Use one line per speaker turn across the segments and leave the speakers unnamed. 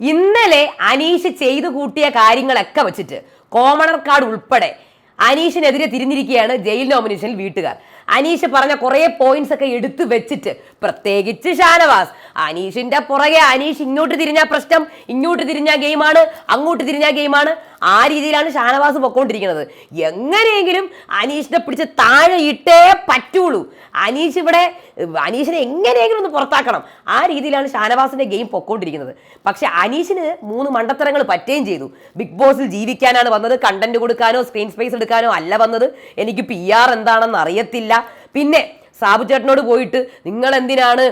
ഇന്നലെ അനീഷ് ചെയ്തു കൂട്ടിയ കാര്യങ്ങളൊക്കെ വെച്ചിട്ട് കോമണർ കാർഡ് ഉൾപ്പെടെ അനീഷിനെതിരെ തിരിഞ്ഞിരിക്കുകയാണ് ജയിൽ നോമിനേഷനിൽ വീട്ടുകാർ. അനീഷ് പറഞ്ഞ കുറേ പോയിന്റ്സ് ഒക്കെ എടുത്തു വെച്ചിട്ട് പ്രത്യേകിച്ച് ഷാനവാസ് അനീഷിന്റെ പുറകെ അനീഷ് ഇങ്ങോട്ട് തിരിഞ്ഞ പ്രശ്നം ഇങ്ങോട്ട് തിരിഞ്ഞ ഗെയിമാണ് അങ്ങോട്ട് തിരിഞ്ഞ ഗെയിമാണ് ആ രീതിയിലാണ് ഷാനവാസ് പൊക്കോണ്ടിരിക്കുന്നത്. എങ്ങനെയെങ്കിലും അനീഷിനെ പിടിച്ച് താഴെ ഇട്ടേ പറ്റുള്ളൂ. അനീഷ് ഇവിടെ അനീഷിനെ എങ്ങനെയെങ്കിലും ഒന്ന് പുറത്താക്കണം. ആ രീതിയിലാണ് ഷാനവാസിന്റെ ഗെയിം പൊക്കോണ്ടിരിക്കുന്നത്. പക്ഷെ അനീഷിന് മൂന്ന് മണ്ടത്തരങ്ങൾ പറ്റുകയും ചെയ്തു. ബിഗ് ബോസിൽ ജീവിക്കാനാണ് വന്നത്. കണ്ടന്റ് കൊടുക്കാനോ സ്ക്രീൻ സ്പേസ് എടുക്കാനോ അല്ല വന്നത്. എനിക്ക് പി ആർ എന്താണെന്ന് അറിയത്തില്ല. പിന്നെ സാബു ചേട്ടനോട് പോയിട്ട് നിങ്ങൾ എന്തിനാണ്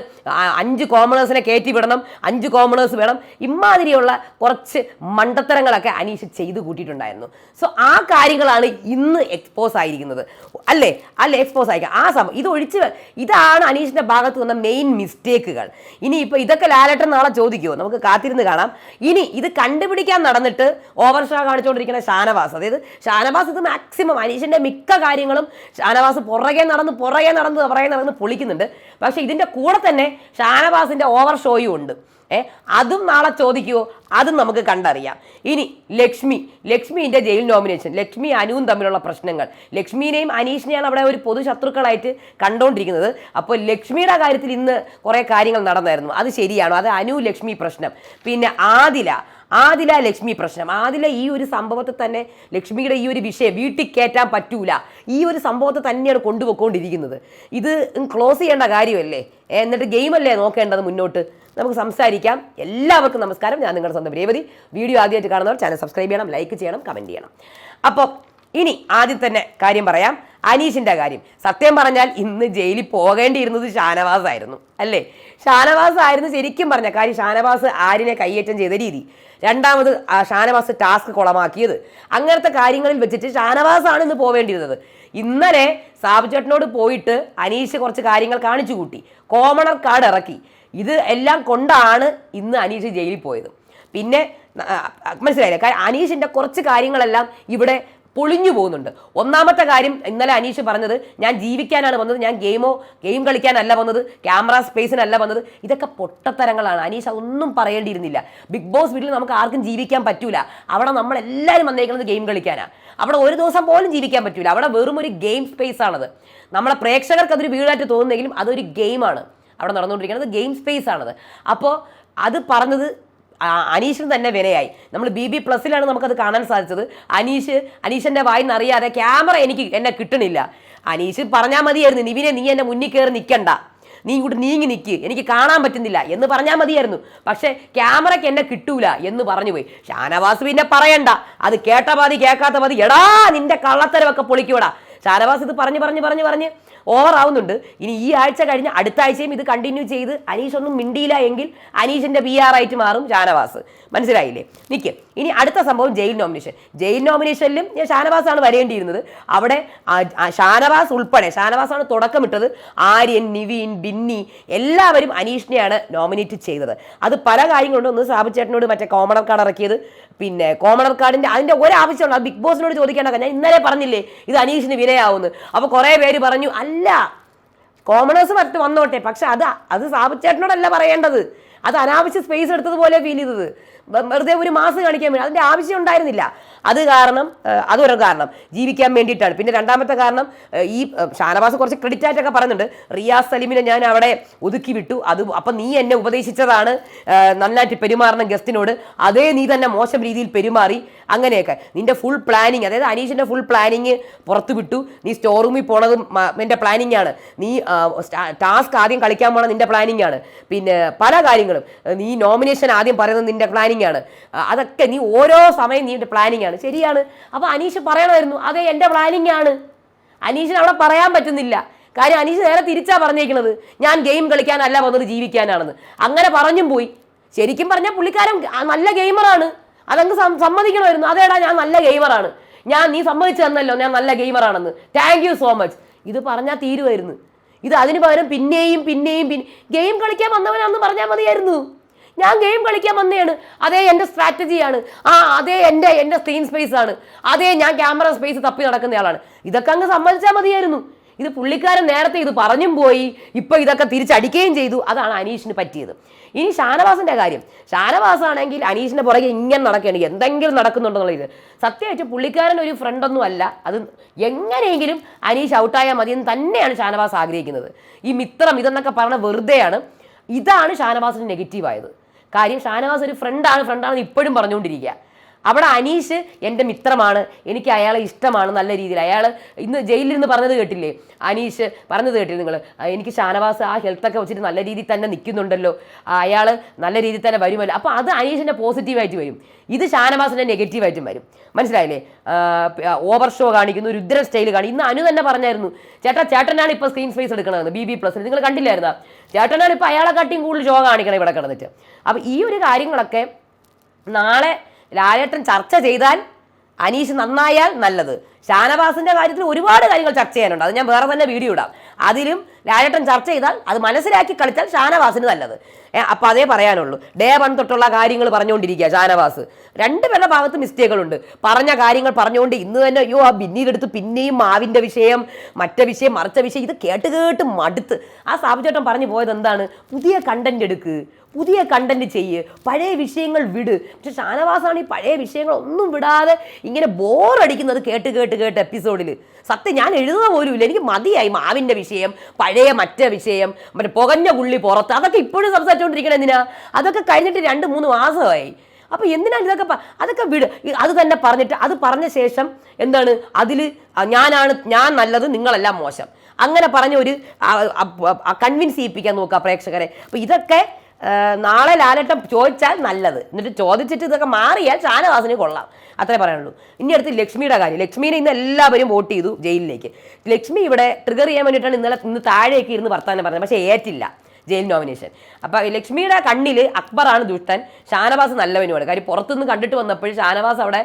അഞ്ച് കോമണേഴ്സിനെ കയറ്റി വിടണം അഞ്ച് കോമണേഴ്സ് വേണം ഇമാതിരിയുള്ള കുറച്ച് മണ്ടത്തരങ്ങളൊക്കെ അനീഷ് ചെയ്ത് കൂട്ടിയിട്ടുണ്ടായിരുന്നു. സോ ആ കാര്യങ്ങളാണ് ഇന്ന് എക്സ്പോസ് ആയിരിക്കുന്നത്. അല്ലേ? അല്ലേ? എക്സ്പോസ് ആയിരിക്കുക. ആ സമയം ഇത് ഒഴിച്ച് ഇതാണ് അനീഷിന്റെ ഭാഗത്ത് വന്ന മെയിൻ മിസ്റ്റേക്കുകൾ ഇനി ഇപ്പോൾ ഇതൊക്കെ ലാലേട്ടൻ നാളെ ചോദിക്കുമോ നമുക്ക് കാത്തിരുന്ന് കാണാം. ഇനി ഇത് കണ്ടുപിടിക്കാൻ നടന്നിട്ട് ഓവർ ഷോ കാണിച്ചുകൊണ്ടിരിക്കുന്ന ഷാനവാസ്. അതായത് ഷാനവാസ് ഇത് മാക്സിമം അനീഷിന്റെ മിക്ക കാര്യങ്ങളും ഷാനവാസ് പുറകെ നടന്ന് പുറകെ നടന്ന് നടന്ന് പൊളിക്കുന്നുണ്ട്. പക്ഷേ ഇതിന്റെ കൂടെ തന്നെ ഷാനവാസിന്റെ ഓവർ ഷോയും ഉണ്ട്. ഏ അതും നാളെ ചോദിക്കുമോ അതും നമുക്ക് കണ്ടറിയാം. ഇനി ലക്ഷ്മി ലക്ഷ്മിന്റെ ജയിൽ നോമിനേഷൻ ലക്ഷ്മി അനുവും തമ്മിലുള്ള പ്രശ്നങ്ങൾ. ലക്ഷ്മിനെയും അനീഷിനെയാണ് അവിടെ ഒരു പൊതു ശത്രുക്കളായിട്ട് കണ്ടുകൊണ്ടിരിക്കുന്നത് അപ്പോൾ ലക്ഷ്മിയുടെ കാര്യത്തിൽ ഇന്ന് കുറേ കാര്യങ്ങൾ നടന്നായിരുന്നു. അത് ശരിയാണോ? അത് അനു ലക്ഷ്മി പ്രശ്നം. പിന്നെ ആദില ആദില ലക്ഷ്മി പ്രശ്നം. ആദില ഈ ഒരു സംഭവത്തെ തന്നെ ലക്ഷ്മിയുടെ ഈ ഒരു വിഷയം വീട്ടിൽ കയറ്റാൻ പറ്റൂല. ഈ ഒരു സംഭവത്തെ തന്നെയാണ് കൊണ്ടുപോയിക്കൊണ്ടിരിക്കുന്നത്. ഇത് ക്ലോസ് ചെയ്യേണ്ട കാര്യമല്ലേ? എന്നിട്ട് ഗെയിമല്ലേ നോക്കേണ്ടത് മുന്നോട്ട്? നമുക്ക് സംസാരിക്കാം. എല്ലാവർക്കും നമസ്കാരം. ഞാൻ നിങ്ങളുടെ സ്വന്തം രേവതി. വീഡിയോ ആദ്യമായിട്ട് കാണുന്നവർ ചാനൽ സബ്സ്ക്രൈബ് ചെയ്യണം ലൈക്ക് ചെയ്യണം കമന്റ് ചെയ്യണം. അപ്പോൾ ഇനി ആദ്യം തന്നെ കാര്യം പറയാം. അനീഷിന്റെ കാര്യം. സത്യം പറഞ്ഞാൽ ഇന്ന് ജയിലിൽ പോകേണ്ടിയിരുന്നത് ഷാനവാസ് ആയിരുന്നു അല്ലേ? ഷാനവാസ് ആയിരുന്നു ശരിക്കും പറഞ്ഞ കാര്യം. ഷാനവാസ് ആരിനെ കയ്യേറ്റം ചെയ്ത രീതി. രണ്ടാമത് ഷാനവാസ് ടാസ്ക് കുളമാക്കിയത്. അങ്ങനത്തെ കാര്യങ്ങളിൽ വെച്ചിട്ട് ഷാനവാസ് ആണ് ഇന്ന് പോവേണ്ടിയിരുന്നത്. ഇന്നലെ സാബുചേട്ടനോട് പോയിട്ട് അനീഷ് കുറച്ച് കാര്യങ്ങൾ കാണിച്ചു കൂട്ടി. കോമണർ കാർഡ് ഇറക്കി. ഇത് എല്ലാം കൊണ്ടാണ് ഇന്ന് അനീഷ് ജയിലിൽ പോയത്. പിന്നെ മനസ്സിലായില്ല? കാര്യം അനീഷിന്റെ കുറച്ച് കാര്യങ്ങളെല്ലാം ഇവിടെ പൊളിഞ്ഞു പോകുന്നുണ്ട്. ഒന്നാമത്തെ കാര്യം ഇന്നലെ അനീഷ് പറഞ്ഞത് ഞാൻ ജീവിക്കാനാണ് വന്നത് ഞാൻ ഗെയിമോ ഗെയിം കളിക്കാനല്ല വന്നത് ക്യാമറ സ്പേസിനല്ല വന്നത്. ഇതൊക്കെ പൊട്ടത്തരങ്ങളാണ്. അനീഷ് അതൊന്നും പറയേണ്ടിയിരുന്നില്ല. ബിഗ് ബോസ് വീട്ടിൽ നമുക്ക് ആർക്കും ജീവിക്കാൻ പറ്റൂല. അവിടെ നമ്മൾ എല്ലാവരും വന്നേക്കുന്നത് ഗെയിം കളിക്കാനാണ് അവിടെ ഒരു ദിവസം പോലും ജീവിക്കാൻ പറ്റൂല. അവിടെ വെറും ഒരു ഗെയിം സ്പേസ് ആണത്. നമ്മളെ പ്രേക്ഷകർക്ക് അതൊരു വീടായിട്ട് തോന്നുന്നെങ്കിലും അതൊരു ഗെയിമാണ്. അവിടെ നടന്നുകൊണ്ടിരിക്കുന്നത് ഗെയിം സ്പേസ് ആണത്. അപ്പോൾ അത് പറഞ്ഞത് അനീഷിന് തന്നെ വിനയായി നമ്മൾ ബി ബി പ്ലസ്സിലാണ് നമുക്കത് കാണാൻ സാധിച്ചത്. അനീഷ് അനീഷിന്റെ വായിന്ന് അറിയാതെ ക്യാമറ എനിക്ക് എന്നെ കിട്ടണില്ല. അനീഷ് പറഞ്ഞാൽ മതിയായിരുന്നു നിവിനെ നീ എന്നെ മുന്നിൽ കയറി നിൽക്കണ്ട നീ ഇങ്ങോട്ട് നീങ്ങി നിൽക്ക് എനിക്ക് കാണാൻ പറ്റുന്നില്ല എന്ന് പറഞ്ഞാൽ മതിയായിരുന്നു. പക്ഷേ ക്യാമറയ്ക്ക് എന്നെ കിട്ടൂല എന്ന് പറഞ്ഞു പോയി. ഷാനവാസ് പിന്നെ പറയണ്ട. അത് കേട്ട പാതി കേൾക്കാത്ത പാതി എടാ നിന്റെ കള്ളത്തരവൊക്കെ പൊളിക്കൂടാ ഷാനവാസ് ഇത് പറഞ്ഞു പറഞ്ഞു പറഞ്ഞു പറഞ്ഞ് ഓവർ ആവുന്നുണ്ട് ഇനി ഈ ആഴ്ച കഴിഞ്ഞ് അടുത്ത ആഴ്ചയും ഇത് കണ്ടിന്യൂ ചെയ്ത് അനീഷ് ഒന്നും മിണ്ടിയില്ല എങ്കിൽ അനീഷിന്റെ പി ആർ ആയിട്ട് മാറും ഷാനവാസ്. മനസ്സിലായില്ലേ? നിൽക്കും ഇനി അടുത്ത സംഭവം ജയിൽ നോമിനേഷൻ ജയിൽ നോമിനേഷനിലും ഞാൻ ഷാനവാസാണ് വരേണ്ടിയിരുന്നത്. അവിടെ ഷാനവാസ് ഉൾപ്പെടെ ഷാനവാസ് ഉൾപ്പെടെ ഷാനവാസാണ് തുടക്കമിട്ടത്. ആര്യൻ നിവീൻ ബിന്നി എല്ലാവരും അനീഷിനെയാണ് നോമിനേറ്റ് ചെയ്തത്. അത് പല കാര്യങ്ങളുണ്ട്. ഒന്ന് സാബിച്ചേട്ടനോട് മറ്റേ കോമണർ കാർഡ് ഇറക്കിയത്. പിന്നെ കോമണർ കാർഡിന്റെ അതിന്റെ ഒരാവശ്യമുണ്ട്. ബിഗ് ബോസിനോട് ചോദിക്കേണ്ട ഞാൻ ഇന്നലെ പറഞ്ഞില്ലേ ഇത് അനീഷിന് വിനയാവുന്നു അപ്പോൾ കുറേ പേര് പറഞ്ഞു അല്ല കോമണേഴ്സ് മറ്റ് വന്നോട്ടെ. പക്ഷെ അത് അത് സാബിച്ചേട്ടനോടല്ല പറയേണ്ടത്. അത് അനാവശ്യ സ്പേസ് എടുത്തതുപോലെ ഫീൽ ചെയ്തത്. വെറുതെ ഒരു മാസം കാണിക്കാൻ വേണ്ടി അതിന്റെ ആവശ്യം ഉണ്ടായിരുന്നില്ല. അത് കാരണം അതൊരു കാരണം. ജീവിക്കാൻ വേണ്ടിയിട്ടാണ്. പിന്നെ രണ്ടാമത്തെ കാരണം ഈ ഷാനവാസ് കുറച്ച് ക്രെഡിറ്റ് ആയിട്ടൊക്കെ പറയുന്നുണ്ട്. റിയാസ് സലീമിനെ ഞാൻ അവിടെ ഒതുക്കി വിട്ടു. അത് അപ്പം നീ എന്നെ ഉപദേശിച്ചതാണ് നന്നായിട്ട് പെരുമാറണം ഗസ്റ്റിനോട്. അതേ നീ തന്നെ മോശം രീതിയിൽ പെരുമാറി അങ്ങനെയൊക്കെ. നിന്റെ ഫുൾ പ്ലാനിങ് അതായത് അനീഷിന്റെ ഫുൾ പ്ലാനിങ് പുറത്തു വിട്ടു. നീ സ്റ്റോർ റൂമിൽ പോണതും നിന്റെ പ്ലാനിങ് ആണ്. നീ ടാസ്ക് ആദ്യം കളിക്കാൻ പോണത് നിന്റെ പ്ലാനിങ് ആണ്. പിന്നെ പല കാര്യങ്ങളും. നീ നോമിനേഷൻ ആദ്യം പറയുന്നത് നിന്റെ പ്ലാനിങ് ആണ്. ആ, അതൊക്കെ നീ ഓരോ സമയം നീ പ്ലാനിങ് ആണ്. ശരിയാണ്. അപ്പോൾ അനീഷ് പറയണമായിരുന്നു അതെ എന്റെ പ്ലാനിങ് ആണ്. അനീഷിന് അവിടെ പറയാൻ പറ്റുന്നില്ല. കാര്യം അനീഷ് നേരെ തിരിച്ചാ പറഞ്ഞേക്കുന്നത് ഞാൻ ഗെയിം കളിക്കാനല്ല വന്നത് ജീവിക്കാനാണെന്ന്. അങ്ങനെ പറഞ്ഞും പോയി. ശരിക്കും പറഞ്ഞാൽ പുള്ളിക്കാരൻ നല്ല ഗെയിമറാണ് അതങ്ങ് സമ്മതിക്കണമായിരുന്നു അതേടാ ഞാൻ നല്ല ഗെയിമറാണ് ഞാൻ നീ സമ്മതിച്ചു തന്നല്ലോ ഞാൻ നല്ല ഗെയിമറാണെന്ന് താങ്ക് യു സോ മച്ച് ഇത് പറഞ്ഞാൽ തീരുമായിരുന്നു. ഇത് അതിന് പകരം പിന്നെയും പിന്നെയും പിന്നെ ഗെയിം കളിക്കാൻ വന്നവനാണെന്ന് പറഞ്ഞാൽ മതിയായിരുന്നു. ഞാൻ ഗെയിം കളിക്കാൻ വന്നതാണ് അതേ എന്റെ സ്ട്രാറ്റജിയാണ് ആ അതേ എന്റെ എന്റെ സ്ക്രീൻ സ്പേസ് ആണ്. അതേ ഞാൻ ക്യാമറ സ്പേസ് തപ്പി നടക്കുന്നയാളാണ്. ഇതൊക്കെ അങ്ങ് സമ്മതിച്ചാൽ മതിയായിരുന്നു. ഇത് പുള്ളിക്കാരൻ നേരത്തെ ഇത് പറഞ്ഞും പോയി. ഇപ്പോൾ ഇതൊക്കെ തിരിച്ചടിക്കുകയും ചെയ്തു. അതാണ് അനീഷിന് പറ്റിയത്. ഇനി ഷാനവാസിന്റെ കാര്യം. ഷാനവാസ് ആണെങ്കിൽ അനീഷിന്റെ പുറകെ ഇങ്ങനെ നടക്കുകയാണ്. എന്തെങ്കിലും നടക്കുന്നുണ്ടെന്നുള്ള ഇത് സത്യമായിട്ട് പുള്ളിക്കാരൻ ഒരു ഫ്രണ്ടൊന്നും അല്ല. അത് എങ്ങനെയെങ്കിലും അനീഷ് ഔട്ടായാൽ മതി എന്ന് തന്നെയാണ് ഷാനവാസ് ആഗ്രഹിക്കുന്നത്. ഈ മിത്രം ഇതെന്നൊക്കെ പറഞ്ഞ വെറുതെയാണ്. ഇതാണ് ഷാനവാസിന് നെഗറ്റീവായത് കാര്യം ഷാനവാസ് ഒരു ഫ്രണ്ടാണ് ഫ്രണ്ടാണെന്ന് ഇപ്പോഴും പറഞ്ഞുകൊണ്ടിരിക്കുക. അവിടെ അനീഷ് എന്റെ മിത്രമാണ്. എനിക്ക് അയാളെ ഇഷ്ടമാണ് നല്ല രീതിയിൽ. അയാൾ ഇന്ന് ജയിലിൽ നിന്ന് പറഞ്ഞത് കേട്ടില്ലേ? അനീഷ് പറഞ്ഞത് കേട്ടില്ലേ നിങ്ങൾ എനിക്ക് ഷാനവാസ് ആ ഹെൽത്തൊക്കെ വെച്ചിട്ട് നല്ല രീതിയിൽ തന്നെ നിൽക്കുന്നുണ്ടല്ലോ. അയാൾ നല്ല രീതിയിൽ തന്നെ വരുമല്ലോ. അപ്പോൾ അത് അനീഷിന്റെ പോസിറ്റീവായിട്ട് വരും. ഇത് ഷാനവാസിന്റെ നെഗറ്റീവായിട്ടും വരും. മനസ്സിലായില്ലേ? ഓവർ ഷോ കാണിക്കുന്നു രുദ്ര സ്റ്റൈൽ കാണിക്കുന്നു ഇന്ന് അനു തന്നെ പറഞ്ഞായിരുന്നു ചേട്ടാ ചേട്ടനാണ് ഇപ്പോൾ സ്ക്രീൻ സ്പേസ് എടുക്കണമെന്ന് ബി ബി പ്ലസ് നിങ്ങൾ കണ്ടില്ലായിരുന്നാ? ചേട്ടനാണ് ഇപ്പോൾ അയാളെ കാട്ടിയും കൂടുതൽ ഷോ കാണിക്കണം ഇവിടെ കിടന്നിട്ട്. അപ്പോൾ ഈ ഒരു കാര്യങ്ങളൊക്കെ നാളെ ലാലേട്ടൻ ചർച്ച ചെയ്താൽ അനീഷ് നന്നായാൽ നല്ലത്. ഷാനവാസിന്റെ കാര്യത്തിൽ ഒരുപാട് കാര്യങ്ങൾ ചർച്ച ചെയ്യാനുണ്ട്. അത് ഞാൻ വേറെ തന്നെ വീഡിയോ ഇടാം. അതിലും ലാലേട്ടൻ ചർച്ച ചെയ്താൽ അത് മനസ്സിലാക്കി കളിച്ചാൽ ഷാനവാസിന് നല്ലത്. അപ്പോൾ അതേ പറയാനുള്ളൂ. ഡേ വൺ തൊട്ടുള്ള കാര്യങ്ങൾ പറഞ്ഞുകൊണ്ടിരിക്കുക ഷാനവാസ്. രണ്ടുപേരുടെ ഭാഗത്ത് മിസ്റ്റേക്കുകളുണ്ട്. പറഞ്ഞ കാര്യങ്ങൾ പറഞ്ഞുകൊണ്ട് ഇന്ന് തന്നെ അയ്യോ ആ പിന്നീടെടുത്ത് പിന്നെയും മാവിന്റെ വിഷയം മറ്റേ വിഷയം മറിച്ച വിഷയം ഇത് കേട്ട് കേട്ട് മടുത്ത് ആ സാബുചേട്ടൻ പറഞ്ഞു പോയത് എന്താണ് പുതിയ കണ്ടന്റ് എടുക്ക്. പുതിയ കണ്ടന്റ് ചെയ്യ് പഴയ വിഷയങ്ങൾ വിട്. പക്ഷെ ഷാനവാസാണ് ഈ പഴയ വിഷയങ്ങളൊന്നും വിടാതെ ഇങ്ങനെ ബോറടിക്കുന്നത് കേട്ട് കേട്ട് കേട്ട് എപ്പിസോഡിൽ സത്യം ഞാൻ എഴുതുന്ന പോലുമില്ല എനിക്ക് മതിയായി മാവിന്റെ വിഷയം പഴയ മറ്റേ വിഷയം മറ്റേ പുകഞ്ഞ പുള്ളി പുറത്ത്. അതൊക്കെ ഇപ്പോഴും സംസാരിച്ചുകൊണ്ടിരിക്കണം എന്തിനാ? അതൊക്കെ കഴിഞ്ഞിട്ട് രണ്ട് മൂന്ന് മാസമായി. അപ്പോൾ എന്തിനാണ് ഇതൊക്കെ അതൊക്കെ വിട്. അത് തന്നെ പറഞ്ഞിട്ട് അത് പറഞ്ഞ ശേഷം എന്താണ്? അതിൽ ഞാനാണ് ഞാൻ നല്ലത് നിങ്ങളെല്ലാം മോശം. അങ്ങനെ പറഞ്ഞ ഒരു കൺവിൻസ് ചെയ്യിപ്പിക്കാൻ നോക്കുക പ്രേക്ഷകരെ. അപ്പോൾ ഇതൊക്കെ നാളെ ലാലട്ടം ചോദിച്ചാൽ നല്ലത്. എന്നിട്ട് ചോദിച്ചിട്ട് ഇതൊക്കെ മാറിയാൽ ഷാനവാസിന് കൊള്ളാം. അത്രേ പറയാനുള്ളൂ. ഇനി അടുത്ത് ലക്ഷ്മിയുടെ കാര്യം. ലക്ഷ്മീനെ ഇന്ന് എല്ലാവരും വോട്ട് ചെയ്തു ജയിലിലേക്ക്. ലക്ഷ്മി ഇവിടെ ട്രിഗർ ചെയ്യാൻ വേണ്ടിയിട്ടാണ് ഇന്നലെ ഇന്ന് താഴേക്ക് ഇരുന്ന് വർത്താനം പറഞ്ഞത്. പക്ഷേ ഏറ്റില്ല ജയിൽ നോമിനേഷൻ അപ്പോൾ ലക്ഷ്മിയുടെ കണ്ണിൽ അക്ബറാണ് ദുഷ്ടൻ. ഷാനവാസ് നല്ലവനുമാണ്. കാര്യം പുറത്തുനിന്ന് കണ്ടിട്ട് വന്നപ്പോൾ ഷാനവാസ് അവിടെ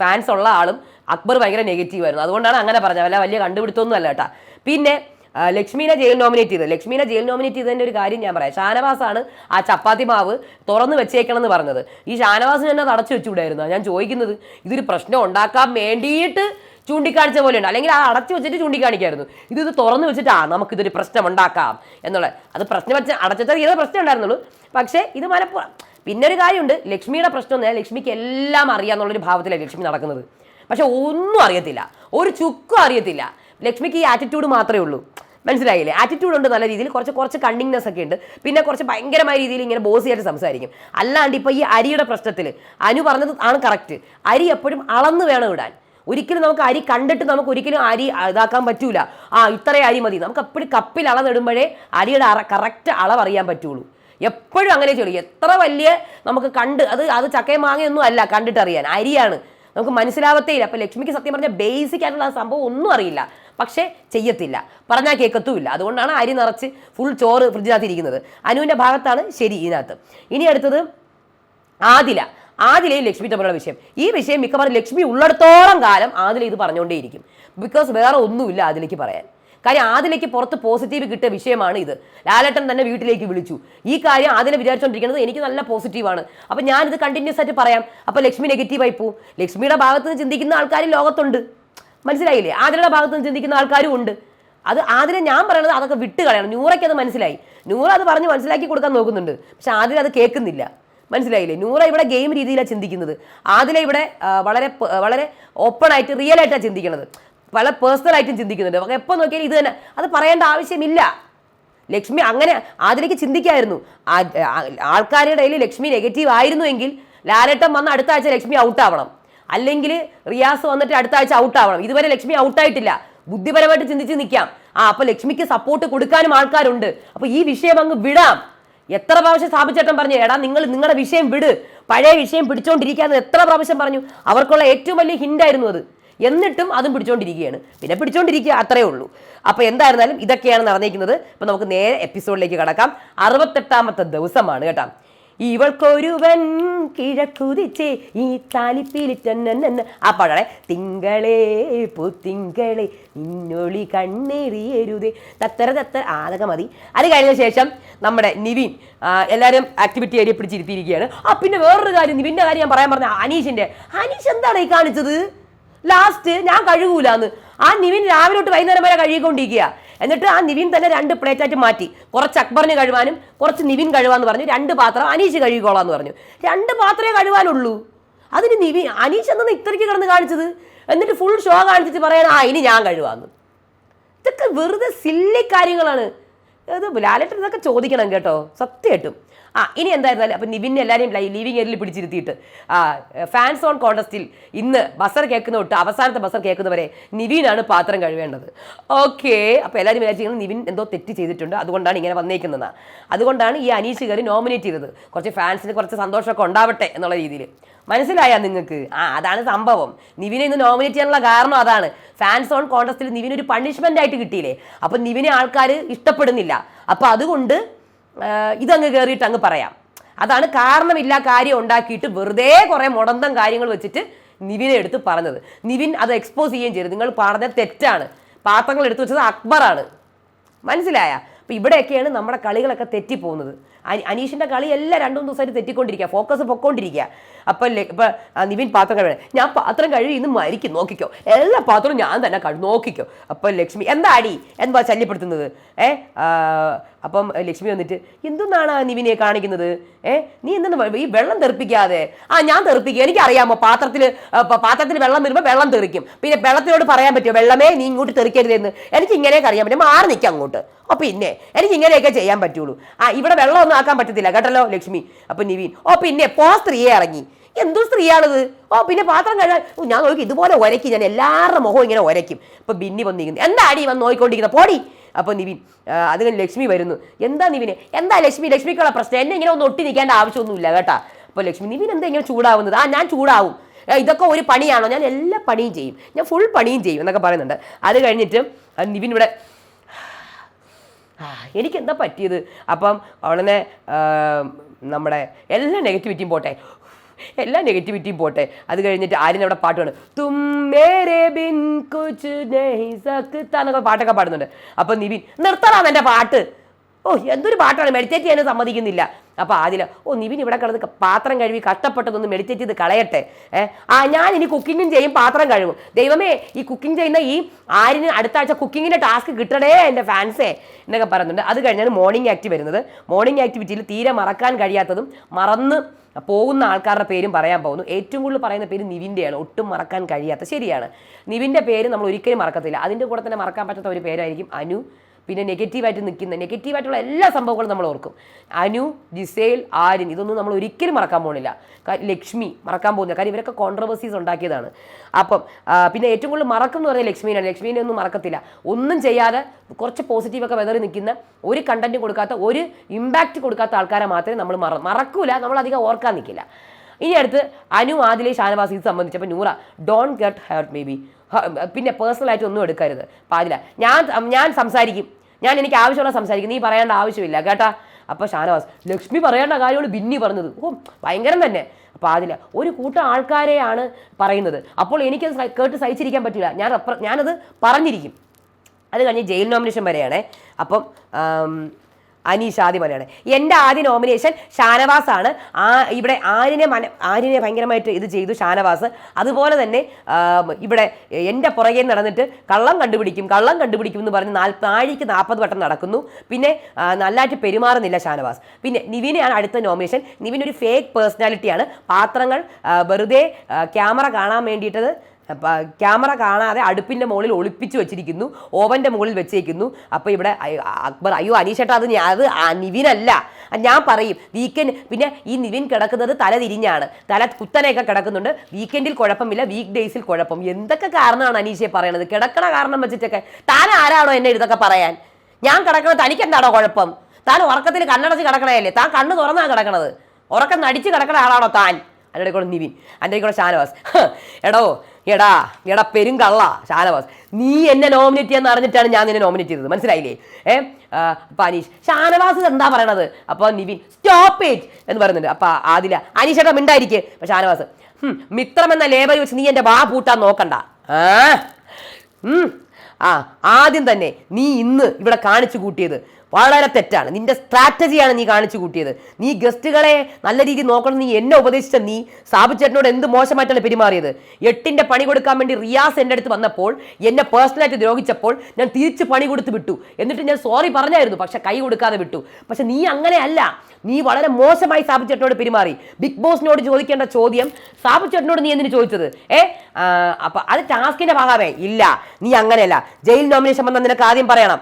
ഫാൻസ് ഉള്ള ആളും അക്ബർ ഭയങ്കര നെഗറ്റീവായിരുന്നു അതുകൊണ്ടാണ് അങ്ങനെ പറഞ്ഞത്. വല്ല വലിയ കണ്ടുപിടുത്തമൊന്നും അല്ല കേട്ടാ. പിന്നെ ലക്ഷ്മീനെ ജയിൽ നോമിനേറ്റ് ചെയ്തത്. ലക്ഷ്മീനെ ജയിൽ നോമിനേറ്റ് ചെയ്തതിന്റെ ഒരു കാര്യം ഞാൻ പറയാം. ഷാനവാസാണ് ആ ചപ്പാത്തി മാവ് തുറന്ന് വെച്ചേക്കണം എന്ന് പറഞ്ഞത്. ഈ ഷാനവാസ് തന്നെ തടച്ചു വെച്ചുകൂടായിരുന്നു? ഞാൻ ചോദിക്കുന്നത് ഇതൊരു പ്രശ്നം ഉണ്ടാക്കാൻ വേണ്ടിയിട്ട് ചൂണ്ടിക്കാണിച്ച പോലെയുണ്ട്. അല്ലെങ്കിൽ ആ അടച്ചു വെച്ചിട്ട് ചൂണ്ടിക്കാണിക്കായിരുന്നു. ഇത് തുറന്നു വെച്ചിട്ടാണ് ആ നമുക്കിതൊരു പ്രശ്നം ഉണ്ടാക്കാം എന്നുള്ളത് അത് പ്രശ്നം വെച്ച് അടച്ചിട്ട് ഏത് പ്രശ്നം ഉണ്ടായിരുന്നുള്ളൂ. പക്ഷേ ഇത് മനപ്പുറം പിന്നെ ഒരു കാര്യമുണ്ട്. ലക്ഷ്മിയുടെ പ്രശ്നം എന്ന് ലക്ഷ്മിക്ക് എല്ലാം അറിയാന്നുള്ളൊരു ഭാവത്തിലാണ് ലക്ഷ്മി നടക്കുന്നത്. പക്ഷെ ഒന്നും അറിയത്തില്ല. ഒരു ചുക്കും അറിയത്തില്ല. ലക്ഷ്മിക്ക് ഈ ആറ്റിറ്റ്യൂഡ് മാത്രമേ ഉള്ളൂ. മനസ്സിലായില്ലേ? ആറ്റിറ്റ്യൂഡ് ഉണ്ട് നല്ല രീതിയിൽ. കുറച്ച് കുറച്ച് കണ്ണിങ്നെസ് ഒക്കെ ഉണ്ട്. പിന്നെ കുറച്ച് ഭയങ്കരമായ രീതിയിൽ ഇങ്ങനെ ബോസിയായിട്ട് സംസാരിക്കും. അല്ലാണ്ട് ഇപ്പോൾ ഈ അരിയുടെ പ്രശ്നത്തിൽ അനു പറഞ്ഞത് ആണ് കറക്റ്റ് അരി എപ്പോഴും അളന്ന് വേണം ഇടാൻ. ഒരിക്കലും നമുക്ക് അരി കണ്ടിട്ട് നമുക്ക് ഒരിക്കലും അരി ഇതാക്കാൻ പറ്റൂല. ആ ഇത്ര അരി മതി. നമുക്ക് എപ്പോഴും കപ്പിൽ അളന്നിടുമ്പോഴേ അരിയുടെ അറ കറക്റ്റ് അളവ് അറിയാൻ പറ്റുള്ളൂ. എപ്പോഴും അങ്ങനെ ചെയ്യും. എത്ര വലിയ നമുക്ക് കണ്ട് അത് അത് ചക്കയും മാങ്ങയൊന്നും അല്ല കണ്ടിട്ട് അറിയാൻ അരിയാണ്. നമുക്ക് മനസ്സിലാവത്തേ ഇല്ല അപ്പൊ ലക്ഷ്മിക്ക് സത്യം പറഞ്ഞാൽ ബേസിക് ആയിട്ടുള്ള സംഭവം ഒന്നും അറിയില്ല. പക്ഷേ ചെയ്യത്തില്ല. പറഞ്ഞാൽ കേൾക്കത്തുമില്ല അതുകൊണ്ടാണ് അരി നിറച്ച് ഫുൾ ചോറ് ഫ്രിഡ്ജിനകത്ത് ഇരിക്കുന്നത്. അനുവിന്റെ ഭാഗത്താണ് ശരി ഇതിനകത്ത്. ഇനി അടുത്തത് ആദില. ആദിലയും ലക്ഷ്മി തമ്മിലുള്ള വിഷയം. ഈ വിഷയം മിക്കവാറും ലക്ഷ്മി ഉള്ളിടത്തോളം കാലം ആദില ഇത് പറഞ്ഞുകൊണ്ടേയിരിക്കും. ബിക്കോസ് വേറെ ഒന്നുമില്ല ആദിലേക്ക് പറയാൻ. കാര്യം ആദിലേക്ക് പുറത്ത് പോസിറ്റീവ് കിട്ടിയ വിഷയമാണ് ഇത്. ലാലേട്ടൻ തന്നെ വീട്ടിലേക്ക് വിളിച്ചു. ഈ കാര്യം ആദില വിചാരിച്ചുകൊണ്ടിരിക്കുന്നത് എനിക്ക് നല്ല പോസിറ്റീവാണ് അപ്പം ഞാനിത് കണ്ടിന്യൂസ് ആയിട്ട് പറയാം. അപ്പോൾ ലക്ഷ്മി നെഗറ്റീവായി പോവും ലക്ഷ്മിയുടെ ഭാഗത്ത് ചിന്തിക്കുന്ന ആൾക്കാർ ലോകത്തുണ്ട്. മനസ്സിലായില്ലേ? ആതിരയുടെ ഭാഗത്ത് നിന്ന് ചിന്തിക്കുന്ന ആൾക്കാരും ഉണ്ട്. അത് ആതിര ഞാൻ പറയണത് അതൊക്കെ വിട്ട് കളയണം നൂറയ്ക്ക് അത് മനസ്സിലായി. നൂറ അത് പറഞ്ഞ് മനസ്സിലാക്കി കൊടുക്കാൻ നോക്കുന്നുണ്ട്. പക്ഷെ ആതിര അത് കേൾക്കുന്നില്ല. മനസ്സിലായില്ലേ? നൂറ ഇവിടെ ഗെയിം രീതിയിലാണ് ചിന്തിക്കുന്നത്. ആതിര ഇവിടെ വളരെ വളരെ ഓപ്പൺ ആയിട്ട് റിയൽ ആയിട്ടാണ് ചിന്തിക്കുന്നത് വളരെ പേഴ്സണൽ ആയിട്ടും ചിന്തിക്കുന്നുണ്ട്. അപ്പോൾ എപ്പോൾ നോക്കിയാലും ഇത് തന്നെ. അത് പറയേണ്ട ആവശ്യമില്ല. ലക്ഷ്മി അങ്ങനെ ആതിരയ്ക്ക് ചിന്തിക്കായിരുന്നു. ആൾക്കാരുടെ ഇടയിൽ ലക്ഷ്മി നെഗറ്റീവ് ആയിരുന്നു എങ്കിൽ ലാലേട്ടം വന്ന് അടുത്ത ആഴ്ച ലക്ഷ്മി ഔട്ടാവണം അല്ലെങ്കിൽ റിയാസ് വന്നിട്ട് അടുത്ത ആഴ്ച ഔട്ട് ആവണം. ഇതുവരെ ലക്ഷ്മി ഔട്ട് ആയിട്ടില്ല. ബുദ്ധിപരമായിട്ട് ചിന്തിച്ച് നിൽക്കാം ആ അപ്പൊ ലക്ഷ്മിക്ക് സപ്പോർട്ട് കൊടുക്കാനും ആൾക്കാരുണ്ട്. അപ്പൊ ഈ വിഷയം അങ്ങ് വിടാം. എത്ര പ്രാവശ്യം സ്ഥാപിച്ചേട്ടൻ പറഞ്ഞു എടാ നിങ്ങൾ നിങ്ങളുടെ വിഷയം വിട്. പഴയ വിഷയം പിടിച്ചോണ്ടിരിക്കാന്ന് എത്ര പ്രാവശ്യം പറഞ്ഞു? അവർക്കുള്ള ഏറ്റവും വലിയ ഹിന്റായിരുന്നു അത്. എന്നിട്ടും അതും പിടിച്ചോണ്ടിരിക്കുകയാണ്. പിന്നെ പിടിച്ചോണ്ടിരിക്കുക അത്രേ ഉള്ളൂ. അപ്പൊ എന്തായിരുന്നാലും ഇതൊക്കെയാണ് നടന്നിരിക്കുന്നത്. ഇപ്പൊ നമുക്ക് നേരെ എപ്പിസോഡിലേക്ക് കടക്കാം. അറുപത്തെട്ടാമത്തെ ദിവസമാണ് കേട്ടോ. ഇവൾക്കൊരുവൻ കിഴക്കുതിച്ചേ ഈ താലിപ്പിലിറ്റെന്നെന്ന് ആ പാടണേ. തിങ്കളേ പുത്തിങ്കളെ നിന്നൊളി കണ്ണെറിയരുതേ. തത്തര തത്തര ആതൊക്കെ മതി. അത് കഴിഞ്ഞ ശേഷം നമ്മുടെ നിവിൻ എല്ലാവരും ആക്ടിവിറ്റി ഏരിയ പിടിച്ചിരുത്തിയിരിക്കുകയാണ്. ആ പിന്നെ വേറൊരു കാര്യം നിവിന്റെ കാര്യം ഞാൻ പറയാൻ പറഞ്ഞ അനീഷിന്റെ. അനീഷ് എന്താണ് ഈ കാണിച്ചത്? ലാസ്റ്റ് ഞാൻ കഴുകൂലാന്ന്. ആ നിവിൻ രാവിലെ തൊട്ട് വൈകുന്നേരം വരെ കഴുകിക്കൊണ്ടിരിക്കുക എന്നിട്ട് ആ നിവിൻ തന്നെ രണ്ട് പ്ലേറ്റായിട്ട് മാറ്റി. കുറച്ച് അക്ബറിന് കഴുവാനും കുറച്ച് നിവിൻ കഴുവാന്ന് പറഞ്ഞു. രണ്ട് പാത്രം അനീഷ് കഴുകിക്കോളാന്ന് പറഞ്ഞു. രണ്ട് പാത്രമേ കഴുവാനുള്ളൂ അതിന് നിവിൻ അനീഷ് എന്നാണ് ഇത്രയ്ക്ക് കിടന്ന് കാണിച്ചത്? എന്നിട്ട് ഫുൾ ഷോ കാണിച്ചിട്ട് പറയാൻ ആ ഇനി ഞാൻ കഴുവാന്ന് ഇതൊക്കെ വെറുതെ സില്ലി കാര്യങ്ങളാണ്. അത് ലാലേട്ടൻ ഇതൊക്കെ ചോദിക്കണം കേട്ടോ. സത്യമായിട്ടും ആ ഇനി എന്തായിരുന്നാലും അപ്പം നിവിൻ എല്ലാവരെയും ലീവിംഗ് ഏരിയയിൽ പിടിച്ചിരുത്തിയിട്ട്. ഫാൻസ് ഓൺ കോണ്ടസ്റ്റിൽ ഇന്ന് ബസർ കേൾക്കുന്ന തൊട്ട് അവസാനത്തെ ബസർ കേൾക്കുന്നവരെ നിവിനാണ് പാത്രം കഴുകേണ്ടത്. ഓക്കെ അപ്പോൾ എല്ലാവരും വിചാരിച്ചിരിക്കുന്നത് നിവിൻ എന്തോ തെറ്റ് ചെയ്തിട്ടുണ്ട്. അതുകൊണ്ടാണ് ഇങ്ങനെ വന്നേക്കുന്നത്. അതുകൊണ്ടാണ് ഈ അനീഷ് കയറി നോമിനേറ്റ് ചെയ്തത്. കുറച്ച് ഫാൻസിന് കുറച്ച് സന്തോഷമൊക്കെ ഉണ്ടാവട്ടെ എന്നുള്ള രീതിയിൽ മനസ്സിലായാ നിങ്ങൾക്ക്? ആ അതാണ് സംഭവം. നിവിനെ ഇന്ന് നോമിനേറ്റ് ചെയ്യാനുള്ള കാരണം അതാണ്. ഫാൻസ് ഓൺ കോൺടസ്റ്റിൽ നിവിനൊരു പണിഷ്മെന്റ് ആയിട്ട് കിട്ടിയില്ലേ? അപ്പം നിവിനെ ആൾക്കാർ ഇഷ്ടപ്പെടുന്നില്ല. അപ്പോൾ അതുകൊണ്ട് ഇതങ്ങ് കയറിയിട്ട് അങ്ങ് പറയാം. അതാണ് കാരണമില്ല കാര്യം ഉണ്ടാക്കിയിട്ട് വെറുതെ കുറെ മുടന്തം കാര്യങ്ങൾ വെച്ചിട്ട് നിവിനെ എടുത്ത് പറഞ്ഞത്. നിവിൻ അത് എക്സ്പോസ് ചെയ്യുകയും ചെയ്തു. നിങ്ങൾ പറഞ്ഞ തെറ്റാണ്. പാത്രങ്ങൾ എടുത്തു വെച്ചത് അക്ബറാണ്. മനസ്സിലായ? അപ്പോൾ ഇവിടെയൊക്കെയാണ് നമ്മുടെ കളികളൊക്കെ തെറ്റിപ്പോകുന്നത്. അനി- അനീഷിന്റെ കളി എല്ലാം രണ്ടു മൂന്ന് ദിവസമായിട്ട് തെറ്റിക്കൊണ്ടിരിക്കുക. ഫോക്കസ് പൊക്കോണ്ടിരിക്കുക. അപ്പം ഇപ്പം നിവിൻ പാത്രം കഴുകണം ഞാൻ പാത്രം കഴുകി ഇന്ന് മരിക്കും. നോക്കിക്കോ. എല്ലാ പാത്രവും ഞാൻ തന്നെ കഴു നോക്കിക്കോ. അപ്പം ലക്ഷ്മി എന്താ അടി എന്താ ശല്യപ്പെടുത്തുന്നത്? ഏ ആ, അപ്പം ലക്ഷ്മി വന്നിട്ട് എന്തെന്നാണ് നിവിനെ കാണിക്കുന്നത്? ഏ നീ എന്ത് ഈ വെള്ളം തെറിപ്പിക്കാതെ? ആ ഞാൻ തെറിപ്പിക്കുക എനിക്കറിയാമോ? പാത്രത്തിൽ പാത്രത്തിൽ വെള്ളം വരുമ്പോൾ വെള്ളം തെറിക്കും. പിന്നെ വെള്ളത്തിനോട് പറയാൻ പറ്റുമോ? വെള്ളമേ നീ ഇങ്ങോട്ട് തെറിക്കരുതെന്ന്. എനിക്ക് ഇങ്ങനെയൊക്കെ അറിയാൻ പറ്റും. മാറി നിൽക്കാം അങ്ങോട്ട്. ഓ പിന്നെ എനിക്ക് ഇങ്ങനെയൊക്കെ ചെയ്യാൻ പറ്റുള്ളൂ. ആ ഇവിടെ വെള്ളം ഒന്നും ആക്കാൻ പറ്റത്തില്ല. കേട്ടല്ലോ ലക്ഷ്മി? അപ്പം നിവീൻ ഓ പിന്നെ പോ സ്ത്രീയെ ഇറങ്ങി. എന്തോ സ്ത്രീയാണിത്? ഓ പിന്നെ പാത്രം കഴുകാൻ ഞാൻ നോക്കി ഇതുപോലെ ഒരയ്ക്കും ഞാൻ എല്ലാവരുടെ മുഖം ഇങ്ങനെ ഒരയ്ക്കും ഇപ്പൊ ബിന്നി വന്നിരിക്കുന്നു എന്താ അടി വന്ന് നോക്കിക്കൊണ്ടിരിക്കുന്നത് പോടി. അപ്പോൾ നിവിൻ അത് ലക്ഷ്മി വരുന്നു. എന്താ നിവിന്? എന്താ ലക്ഷ്മി? ലക്ഷ്മിക്കുള്ള പ്രശ്നം. എന്നെ ഇങ്ങനെ ഒന്ന് ഒട്ടി നിൽക്കേണ്ട ആവശ്യമൊന്നുമില്ല കേട്ടാ. അപ്പോൾ ലക്ഷ്മി നിവിൻ എന്താ ഇങ്ങനെ ചൂടാവുന്നത്? ആ ഞാൻ ചൂടാവും. ഇതൊക്കെ ഒരു പണിയാണോ? ഞാൻ എല്ലാ പണിയും ചെയ്യും. ഞാൻ ഫുൾ പണിയും ചെയ്യും എന്നൊക്കെ പറയുന്നുണ്ട്. അത് കഴിഞ്ഞിട്ട് നിവിൻ ഇവിടെ ആ, എനിക്കെന്താ പറ്റിയത്? അപ്പം അവളെ നമ്മുടെ എല്ലാ നെഗറ്റിവിറ്റിയും പോട്ടെ. എല്ലാ നെഗറ്റിവിറ്റിയും പോട്ടെ. അത് കഴിഞ്ഞിട്ട് ആര്യൻ അവിടെ പാട്ട് പാടും. തും മേരെ ബിൻ കുച്ച് എന്നൊക്കെ പാട്ടൊക്കെ പാടുന്നുണ്ട്. അപ്പോൾ നിവിൻ നിർത്തണം എന്റെ പാട്ട്. ഓ എന്തൊരു പാട്ടാണ്. മെഡിറ്റേറ്റ് ചെയ്യാനും സമ്മതിക്കുന്നില്ല. അപ്പോൾ ആദില ഓ നിവിൻ ഇവിടെ കിടന്ന് പാത്രം കഴുകി കഷ്ടപ്പെട്ടതൊന്ന് മെഡിറ്റേറ്റ് ചെയ്ത് കളയട്ടെ. ആ ഞാൻ ഇനി കുക്കിങ്ങും ചെയ്യും പാത്രം കഴുകും. ദൈവമേ ഈ കുക്കിംഗ് ചെയ്യുന്ന ഈ ആരിന് അടുത്ത ആഴ്ച കുക്കിങ്ങിന്റെ ടാസ്ക് കിട്ടണേ എന്റെ ഫാൻസേ എന്നൊക്കെ പറയുന്നുണ്ട്. അത് കഴിഞ്ഞാണ് മോർണിംഗ് ആക്ടി വരുന്നത്. മോർണിംഗ് ആക്ടിവിറ്റിയിൽ തീരെ മറക്കാൻ കഴിയാത്തതും മറന്ന് പോകുന്ന ആൾക്കാരുടെ പേരും പറയാൻ പോകുന്നു. ഏറ്റവും കൂടുതൽ പറയുന്ന പേര് നിവിന്റെയാണ്. ഒട്ടും മറക്കാൻ കഴിയാത്ത ശരിയാണ്. നിവിന്റെ പേര് നമ്മൾ ഒരിക്കലും മറക്കത്തില്ല. അതിന്റെ കൂടെ തന്നെ മറക്കാൻ പറ്റാത്ത ഒരു പേരായിരിക്കും അനു. പിന്നെ നെഗറ്റീവായിട്ട് നിൽക്കുന്ന നെഗറ്റീവായിട്ടുള്ള എല്ലാ സംഭവങ്ങളും നമ്മൾ ഓർക്കും. അനു ജിസേൽ ആര്യൻ ഇതൊന്നും നമ്മൾ ഒരിക്കലും മറക്കാൻ പോകുന്നില്ല ലക്ഷ്മി മറക്കാൻ പോകുന്നില്ല. കാര്യം ഇവരൊക്കെ കോൺട്രവേഴ്സീസ് ഉണ്ടാക്കിയതാണ്. അപ്പം പിന്നെ ഏറ്റവും കൂടുതൽ മറക്കും എന്ന് പറഞ്ഞാൽ ലക്ഷ്മീനാണ്. ലക്ഷ്മീനെ ഒന്നും മറക്കത്തില്ല. ഒന്നും ചെയ്യാതെ കുറച്ച് പോസിറ്റീവൊക്കെ വെതറി നിൽക്കുന്ന ഒരു കണ്ടന്റ് കൊടുക്കാത്ത ഒരു ഇമ്പാക്റ്റ് കൊടുക്കാത്ത ആൾക്കാരെ മാത്രമേ നമ്മൾ മറ മറക്കൂല. നമ്മൾ അധികം ഓർക്കാൻ നിൽക്കില്ല. ഇനി അടുത്ത് അനു ആദിലെ ഷാനവാസ് ഇത് സംബന്ധിച്ചപ്പോൾ Noora don't get hurt maybe പിന്നെ പേഴ്സണലായിട്ട് ഒന്നും എടുക്കരുത്. പാടില്ല ഞാൻ ഞാൻ സംസാരിക്കും. ഞാൻ എനിക്ക് ആവശ്യമുള്ള സംസാരിക്കും. നീ പറയേണ്ട ആവശ്യമില്ല കേട്ടാ? അപ്പോൾ ഷാനവാസ് ലക്ഷ്മി പറയേണ്ട കാര്യമാണ് ബിന്നി പറഞ്ഞത്. ഓ ഭയങ്കരം തന്നെ. അപ്പോൾ അതില്ല ഒരു കൂട്ടം ആൾക്കാരെയാണ് പറയുന്നത്. അപ്പോൾ എനിക്കത് കേട്ട് സഹിച്ചിരിക്കാൻ പറ്റില്ല. ഞാൻ ഞാനത് പറഞ്ഞിരിക്കും. അത് കഴിഞ്ഞ് ജയിൽ നോമിനേഷൻ വരെയാണ്. അപ്പം അനീഷ് ആദ്യം പറയാണ് എന്റെ ആദ്യ നോമിനേഷൻ ഷാനവാസ് ആണ് ആ ഇവിടെ ആര്യനെ മന ആര്യനെ ഭയങ്കരമായിട്ട് ഇത് ചെയ്തു ഷാനവാസ്. അതുപോലെ തന്നെ ഇവിടെ എന്റെ പുറകെ നടന്നിട്ട് കള്ളം കണ്ടുപിടിക്കും കള്ളം കണ്ടുപിടിക്കും എന്ന് പറഞ്ഞ് നാല് താഴേക്ക് നാൽപ്പത് വട്ടം നടക്കുന്നു. പിന്നെ നല്ലതായിട്ട് പെരുമാറുന്നില്ല ഷാനവാസ്. പിന്നെ നിവിനെയാണ് അടുത്ത നോമിനേഷൻ നിവിൻ ഒരു ഫേക്ക് പേഴ്സണാലിറ്റിയാണ് പാത്രങ്ങൾ വെറുതെ ക്യാമറ കാണാൻ വേണ്ടിയിട്ടത് ക്യാമറ കാണാതെ അടുപ്പിന്റെ മുകളിൽ ഒളിപ്പിച്ച് വെച്ചിരിക്കുന്നു. ഓവന്റെ മുകളിൽ വെച്ചേക്കുന്നു. അപ്പോൾ ഇവിടെ അക്ബർ അയ്യോ അനീഷേട്ടാ അത് ഞാൻ- അത് നിവിനല്ല. ഞാൻ പറയും വീക്കെൻഡ് പിന്നെ ഈ നിവിൻ കിടക്കുന്നത് തല തിരിഞ്ഞാണ്. തല കുത്തനെയൊക്കെ കിടക്കുന്നുണ്ട്. വീക്കെൻഡിൽ കുഴപ്പമില്ല വീക്ക് ഡേയ്സിൽ കുഴപ്പം. എന്തൊക്കെ കാരണമാണ് അനീഷയെ പറയണത്? കിടക്കണ കാരണം വെച്ചിട്ടൊക്കെ. താൻ ആരാണോ എന്നെ ഇതൊക്കെ പറയാൻ? ഞാൻ കിടക്കണത് തനിക്ക് എന്താണോ കുഴപ്പം? താൻ ഉറക്കത്തിൽ കണ്ണടച്ച് കിടക്കണയല്ലേ താൻ കണ്ണ് തുറന്നാണ് കിടക്കണത്. ഉറക്കം നടിച്ച് കിടക്കണ ആളാണോ താൻ? അതിന്റെ കൂടെ നിവിൻ. അതിന്റെ കൂടെ ഷാനവാസ്. ഹ്, എടോ എടാ പെരും കള്ള ഷാനവാസ്. നീ എന്നെ നോമിനേറ്റ് ചെയ്യാന്ന് അറിഞ്ഞിട്ടാണ് ഞാൻ നിന്നെ നോമിനേറ്റ് ചെയ്തത്. മനസ്സിലായില്ലേ? ഏ അനീഷ് ഷാനവാസ് എന്താ പറയണത്? അപ്പോൾ നിവിൻ സ്റ്റോപ്പ് ഇറ്റ് എന്ന് പറയുന്നുണ്ട്. അപ്പൊ ആദില അനീഷ് ഏട്ടാ അപ്പൊ ഷാനവാസ് മിത്രം എന്ന ലേബൽ വെച്ച് നീ എന്റെ വാ പൂട്ടാൻ നോക്കണ്ട. ആ ആ ആദ്യം തന്നെ നീ ഇന്ന് ഇവിടെ കാണിച്ചു കൂട്ടിയത് വളരെ തെറ്റാണ്. നിന്റെ സ്ട്രാറ്റജിയാണ് നീ കാണിച്ചു കൂട്ടിയത്. നീ ഗസ്റ്റുകളെ നല്ല രീതിയിൽ നോക്കണം നീ എന്നെ ഉപദേശിച്ച നീ സാബുച്ചേട്ടനോട് എന്ത് മോശമായിട്ടാണ് പെരുമാറിയത്? എട്ടിന്റെ പണി കൊടുക്കാൻ വേണ്ടി റിയാസ് എന്റെ അടുത്ത് വന്നപ്പോൾ എന്നെ പേഴ്സണലായിട്ട് ദ്രോഹിച്ചപ്പോൾ ഞാൻ തിരിച്ച് പണി കൊടുത്ത് വിട്ടു. എന്നിട്ട് ഞാൻ സോറി പറഞ്ഞായിരുന്നു പക്ഷെ കൈ കൊടുക്കാതെ വിട്ടു. പക്ഷെ നീ അങ്ങനെയല്ല. നീ വളരെ മോശമായി സാബു ചേട്ടനോട് പെരുമാറി. ബിഗ് ബോസിനോട് ചോദിക്കേണ്ട ചോദ്യം സാബു ചേട്ടനോട് നീ എന്തിനു ചോദിച്ചത്? ഏ അപ്പൊ അത് ടാസ്കിന്റെ ഭാഗമേ. ഇല്ല നീ അങ്ങനെയല്ല. ജയിൽ നോമിനേഷൻ വന്ന നിനക്ക് ആദ്യം പറയണം.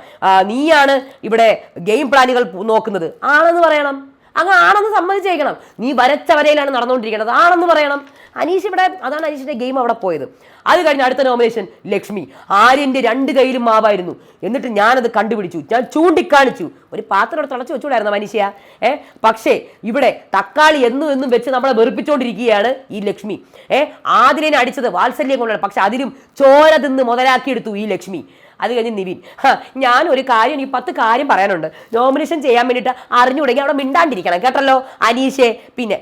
നീയാണ് ഇവിടെ ഗെയിം പ്ലാനുകൾ നോക്കുന്നത്. ആണെന്ന് പറയണം. അങ്ങ് ആണെന്ന് സമ്മതിച്ചേക്കണം. നീ വരച്ച വരയിലാണ് നടന്നുകൊണ്ടിരിക്കുന്നത്. ആണെന്ന് പറയണം. അനീഷ് ഇവിടെ അതാണ് അനീഷിന്റെ ഗെയിം അവിടെ പോയത്. അത് കഴിഞ്ഞ് അടുത്ത നോമിനേഷൻ ലക്ഷ്മി. ആര്യന്റെ രണ്ട് കയ്യിലും മാവായിരുന്നു. എന്നിട്ട് ഞാനത് കണ്ടുപിടിച്ചു. ഞാൻ ചൂണ്ടിക്കാണിച്ചു. ഒരു പാത്രം അവിടെ തുടച്ചു വെച്ചുകൂടായിരുന്നു മനുഷ്യ ഏ? പക്ഷേ ഇവിടെ തക്കാളി എന്നും എന്നും വെച്ച് നമ്മളെ വെറുപ്പിച്ചുകൊണ്ടിരിക്കുകയാണ് ഈ ലക്ഷ്മി. ഏ? ആദിലിനെ അടിച്ചത് വാത്സല്യം കൊണ്ടാണ്. പക്ഷെ അതിലും ചോര തിന്ന് മുതലാക്കിയെടുത്തു ഈ ലക്ഷ്മി. അത് കഴിഞ്ഞ് നിവിൻ. ഞാൻ ഒരു കാര്യം ഈ പത്ത് കാര്യം പറയാനുണ്ട്. നോമിനേഷൻ ചെയ്യാൻ വേണ്ടിയിട്ട് അറിഞ്ഞുകൂടെങ്കിൽ അവിടെ മിണ്ടാണ്ടിരിക്കണം കേട്ടല്ലോ? അനീഷെ പിന്നെ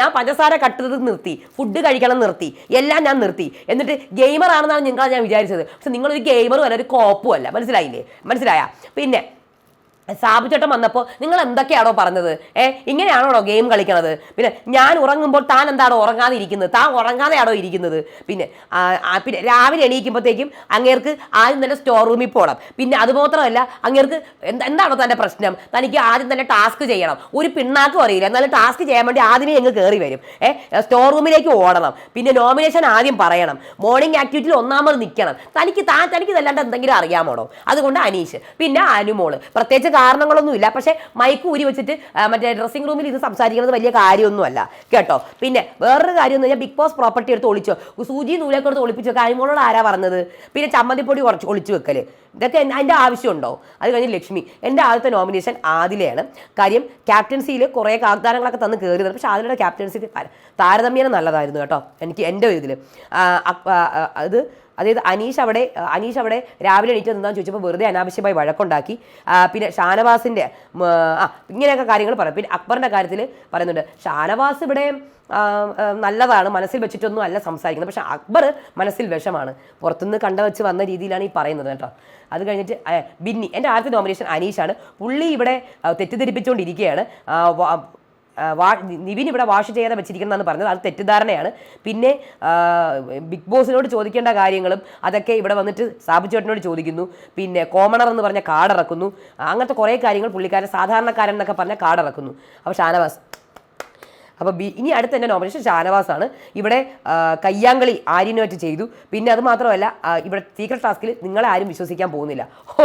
ഞാൻ പഞ്ചസാര കട്ടത് നിർത്തി ഫുഡ് കഴിക്കണം നിർത്തി എല്ലാം ഞാൻ നിർത്തി. എന്നിട്ട് ഗെയിമർ ആണെന്നാണ് നിങ്ങൾ ഞാൻ വിചാരിച്ചത്. പക്ഷെ നിങ്ങളൊരു ഗെയിമറും അല്ല ഒരു കോപ്പും അല്ല മനസ്സിലായില്ലേ? മനസ്സിലായ? പിന്നെ ചേട്ടൻ വന്നപ്പോൾ നിങ്ങൾ എന്തൊക്കെയാണോ പറഞ്ഞത്? ഏ ഇങ്ങനെയാണോ ഗെയിം കളിക്കണത്? പിന്നെ ഞാൻ ഉറങ്ങുമ്പോൾ താൻ എന്താണോ ഉറങ്ങാതെ ഇരിക്കുന്നത് താൻ ഉറങ്ങാതെയാണോ ഇരിക്കുന്നത്? പിന്നെ പിന്നെ രാവിലെ എണീക്കുമ്പോഴത്തേക്കും അങ്ങേർക്ക് ആദ്യം തന്നെ സ്റ്റോർ റൂമിൽ പോകണം പിന്നെ അതുമാത്രമല്ല അങ്ങേർക്ക് എന്ത- എന്താണോ തന്റെ പ്രശ്നം? തനിക്ക് ആദ്യം തന്നെ ടാസ്ക് ചെയ്യണം. ഒരു പിണ്ണാക്കും അറിയില്ല. എന്നാലും ടാസ്ക് ചെയ്യാൻ വേണ്ടി ആദ്യമേ അങ്ങ് കയറി വരും. ഏ സ്റ്റോർ റൂമിലേക്ക് ഓടണം. പിന്നെ നോമിനേഷൻ ആദ്യം പറയണം. മോർണിംഗ് ആക്ടിവിറ്റിയിൽ ഒന്നാമത് നിൽക്കണം. തനിക്ക് താൻ തനിക്ക് ഇതല്ലാണ്ട് എന്തെങ്കിലും അറിയാമോടോ? അതുകൊണ്ട് അനീഷ് പിന്നെ അനുമോൾ. പ്രത്യേകിച്ച് കാരണങ്ങളൊന്നുമില്ല. പക്ഷേ മൈക്ക് ഊരി വെച്ചിട്ട് മറ്റേ ഡ്രസ്സിംഗ് റൂമിൽ ഇത് സംസാരിക്കുന്നത് വലിയ കാര്യമൊന്നുമല്ല. കേട്ടോ? പിന്നെ വേറൊരു കാര്യം എന്ന് പറഞ്ഞാൽ ബിഗ് ബോസ് പ്രോപ്പർട്ടി എടുത്ത് ഒളിച്ചോ. സൂചി നൂലൊക്കെ എടുത്ത് ഒളിപ്പിച്ചോ അനുമോളോട് ആരാ പറഞ്ഞത്? പിന്നെ ചമ്മന്തിപ്പൊടി കുറച്ച് ഒളിച്ചു വെക്കൽ ഇതൊക്കെ അതിന്റെ ആവശ്യമുണ്ടോ? അത് കഴിഞ്ഞ് ലക്ഷ്മി. എന്റെ ആദ്യത്തെ നോമിനേഷൻ ആദിലയാണ്. കാര്യം ക്യാപ്റ്റൻസിയിൽ കുറേ കാഗ്ദാനങ്ങളൊക്കെ തന്ന് കയറിയത് പക്ഷേ ആദിലയുടെ ക്യാപ്റ്റൻസി താരതമ്യേന നല്ലതായിരുന്നു കേട്ടോ. എനിക്ക് എന്റെ ഇതിൽ അത് അതായത് അനീഷ് അവിടെ അനീഷ് അവിടെ രാവിലെ എണീറ്റ് നിന്നാൽ ചോദിച്ചപ്പോൾ വെറുതെ അനാവശ്യമായി വഴക്കുണ്ടാക്കി. പിന്നെ ഷാനവാസിന്റെ ആ ഇങ്ങനെയൊക്കെ കാര്യങ്ങൾ പറയും. പിന്നെ അക്ബറിന്റെ കാര്യത്തിൽ പറയുന്നുണ്ട് ഷാനവാസ് ഇവിടെ നല്ലതാണ് മനസ്സിൽ വെച്ചിട്ടൊന്നും അല്ല സംസാരിക്കുന്നത്. പക്ഷേ അക്ബർ മനസ്സിൽ വിഷമാണ്. പുറത്തുനിന്ന് കണ്ട വെച്ച് വന്ന രീതിയിലാണ് ഈ പറയുന്നത് കേട്ടോ. അത് കഴിഞ്ഞിട്ട് ബിന്നി എന്റെ ആദ്യത്തെ നോമിനേഷൻ അനീഷാണ്. പുള്ളി ഇവിടെ തെറ്റിദ്ധരിപ്പിച്ചുകൊണ്ടിരിക്കുകയാണ്. നിവിൻ ഇവിടെ വാഷ് ചെയ്യാതെ വെച്ചിരിക്കുന്നതെന്ന് പറഞ്ഞത് അത് തെറ്റിദ്ധാരണയാണ്. പിന്നെ ബിഗ് ബോസിനോട് ചോദിക്കേണ്ട കാര്യങ്ങളും അതൊക്കെ ഇവിടെ വന്നിട്ട് സാബു ചേട്ടനോട് ചോദിക്കുന്നു. പിന്നെ കോമണർ എന്ന് പറഞ്ഞ കാർഡ് ഇറക്കുന്നു. അങ്ങനത്തെ കുറേ കാര്യങ്ങൾ പുള്ളിക്കാരൻ സാധാരണക്കാരൻ എന്നൊക്കെ പറഞ്ഞ കാർഡ് ഇറക്കുന്നു. അപ്പോൾ ഷാനവാസ് അപ്പോൾ ബി ഇനി അടുത്ത എന്റെ നോമിനേഷൻ ഷാനവാസാണ്. ഇവിടെ കയ്യാങ്കളി ആര്യനുമായിട്ട് ചെയ്തു. പിന്നെ അത് മാത്രമല്ല ഇവിടെ സീക്രട്ട് ടാസ്കിൽ നിങ്ങളെ ആരും വിശ്വസിക്കാൻ പോകുന്നില്ല. ഓ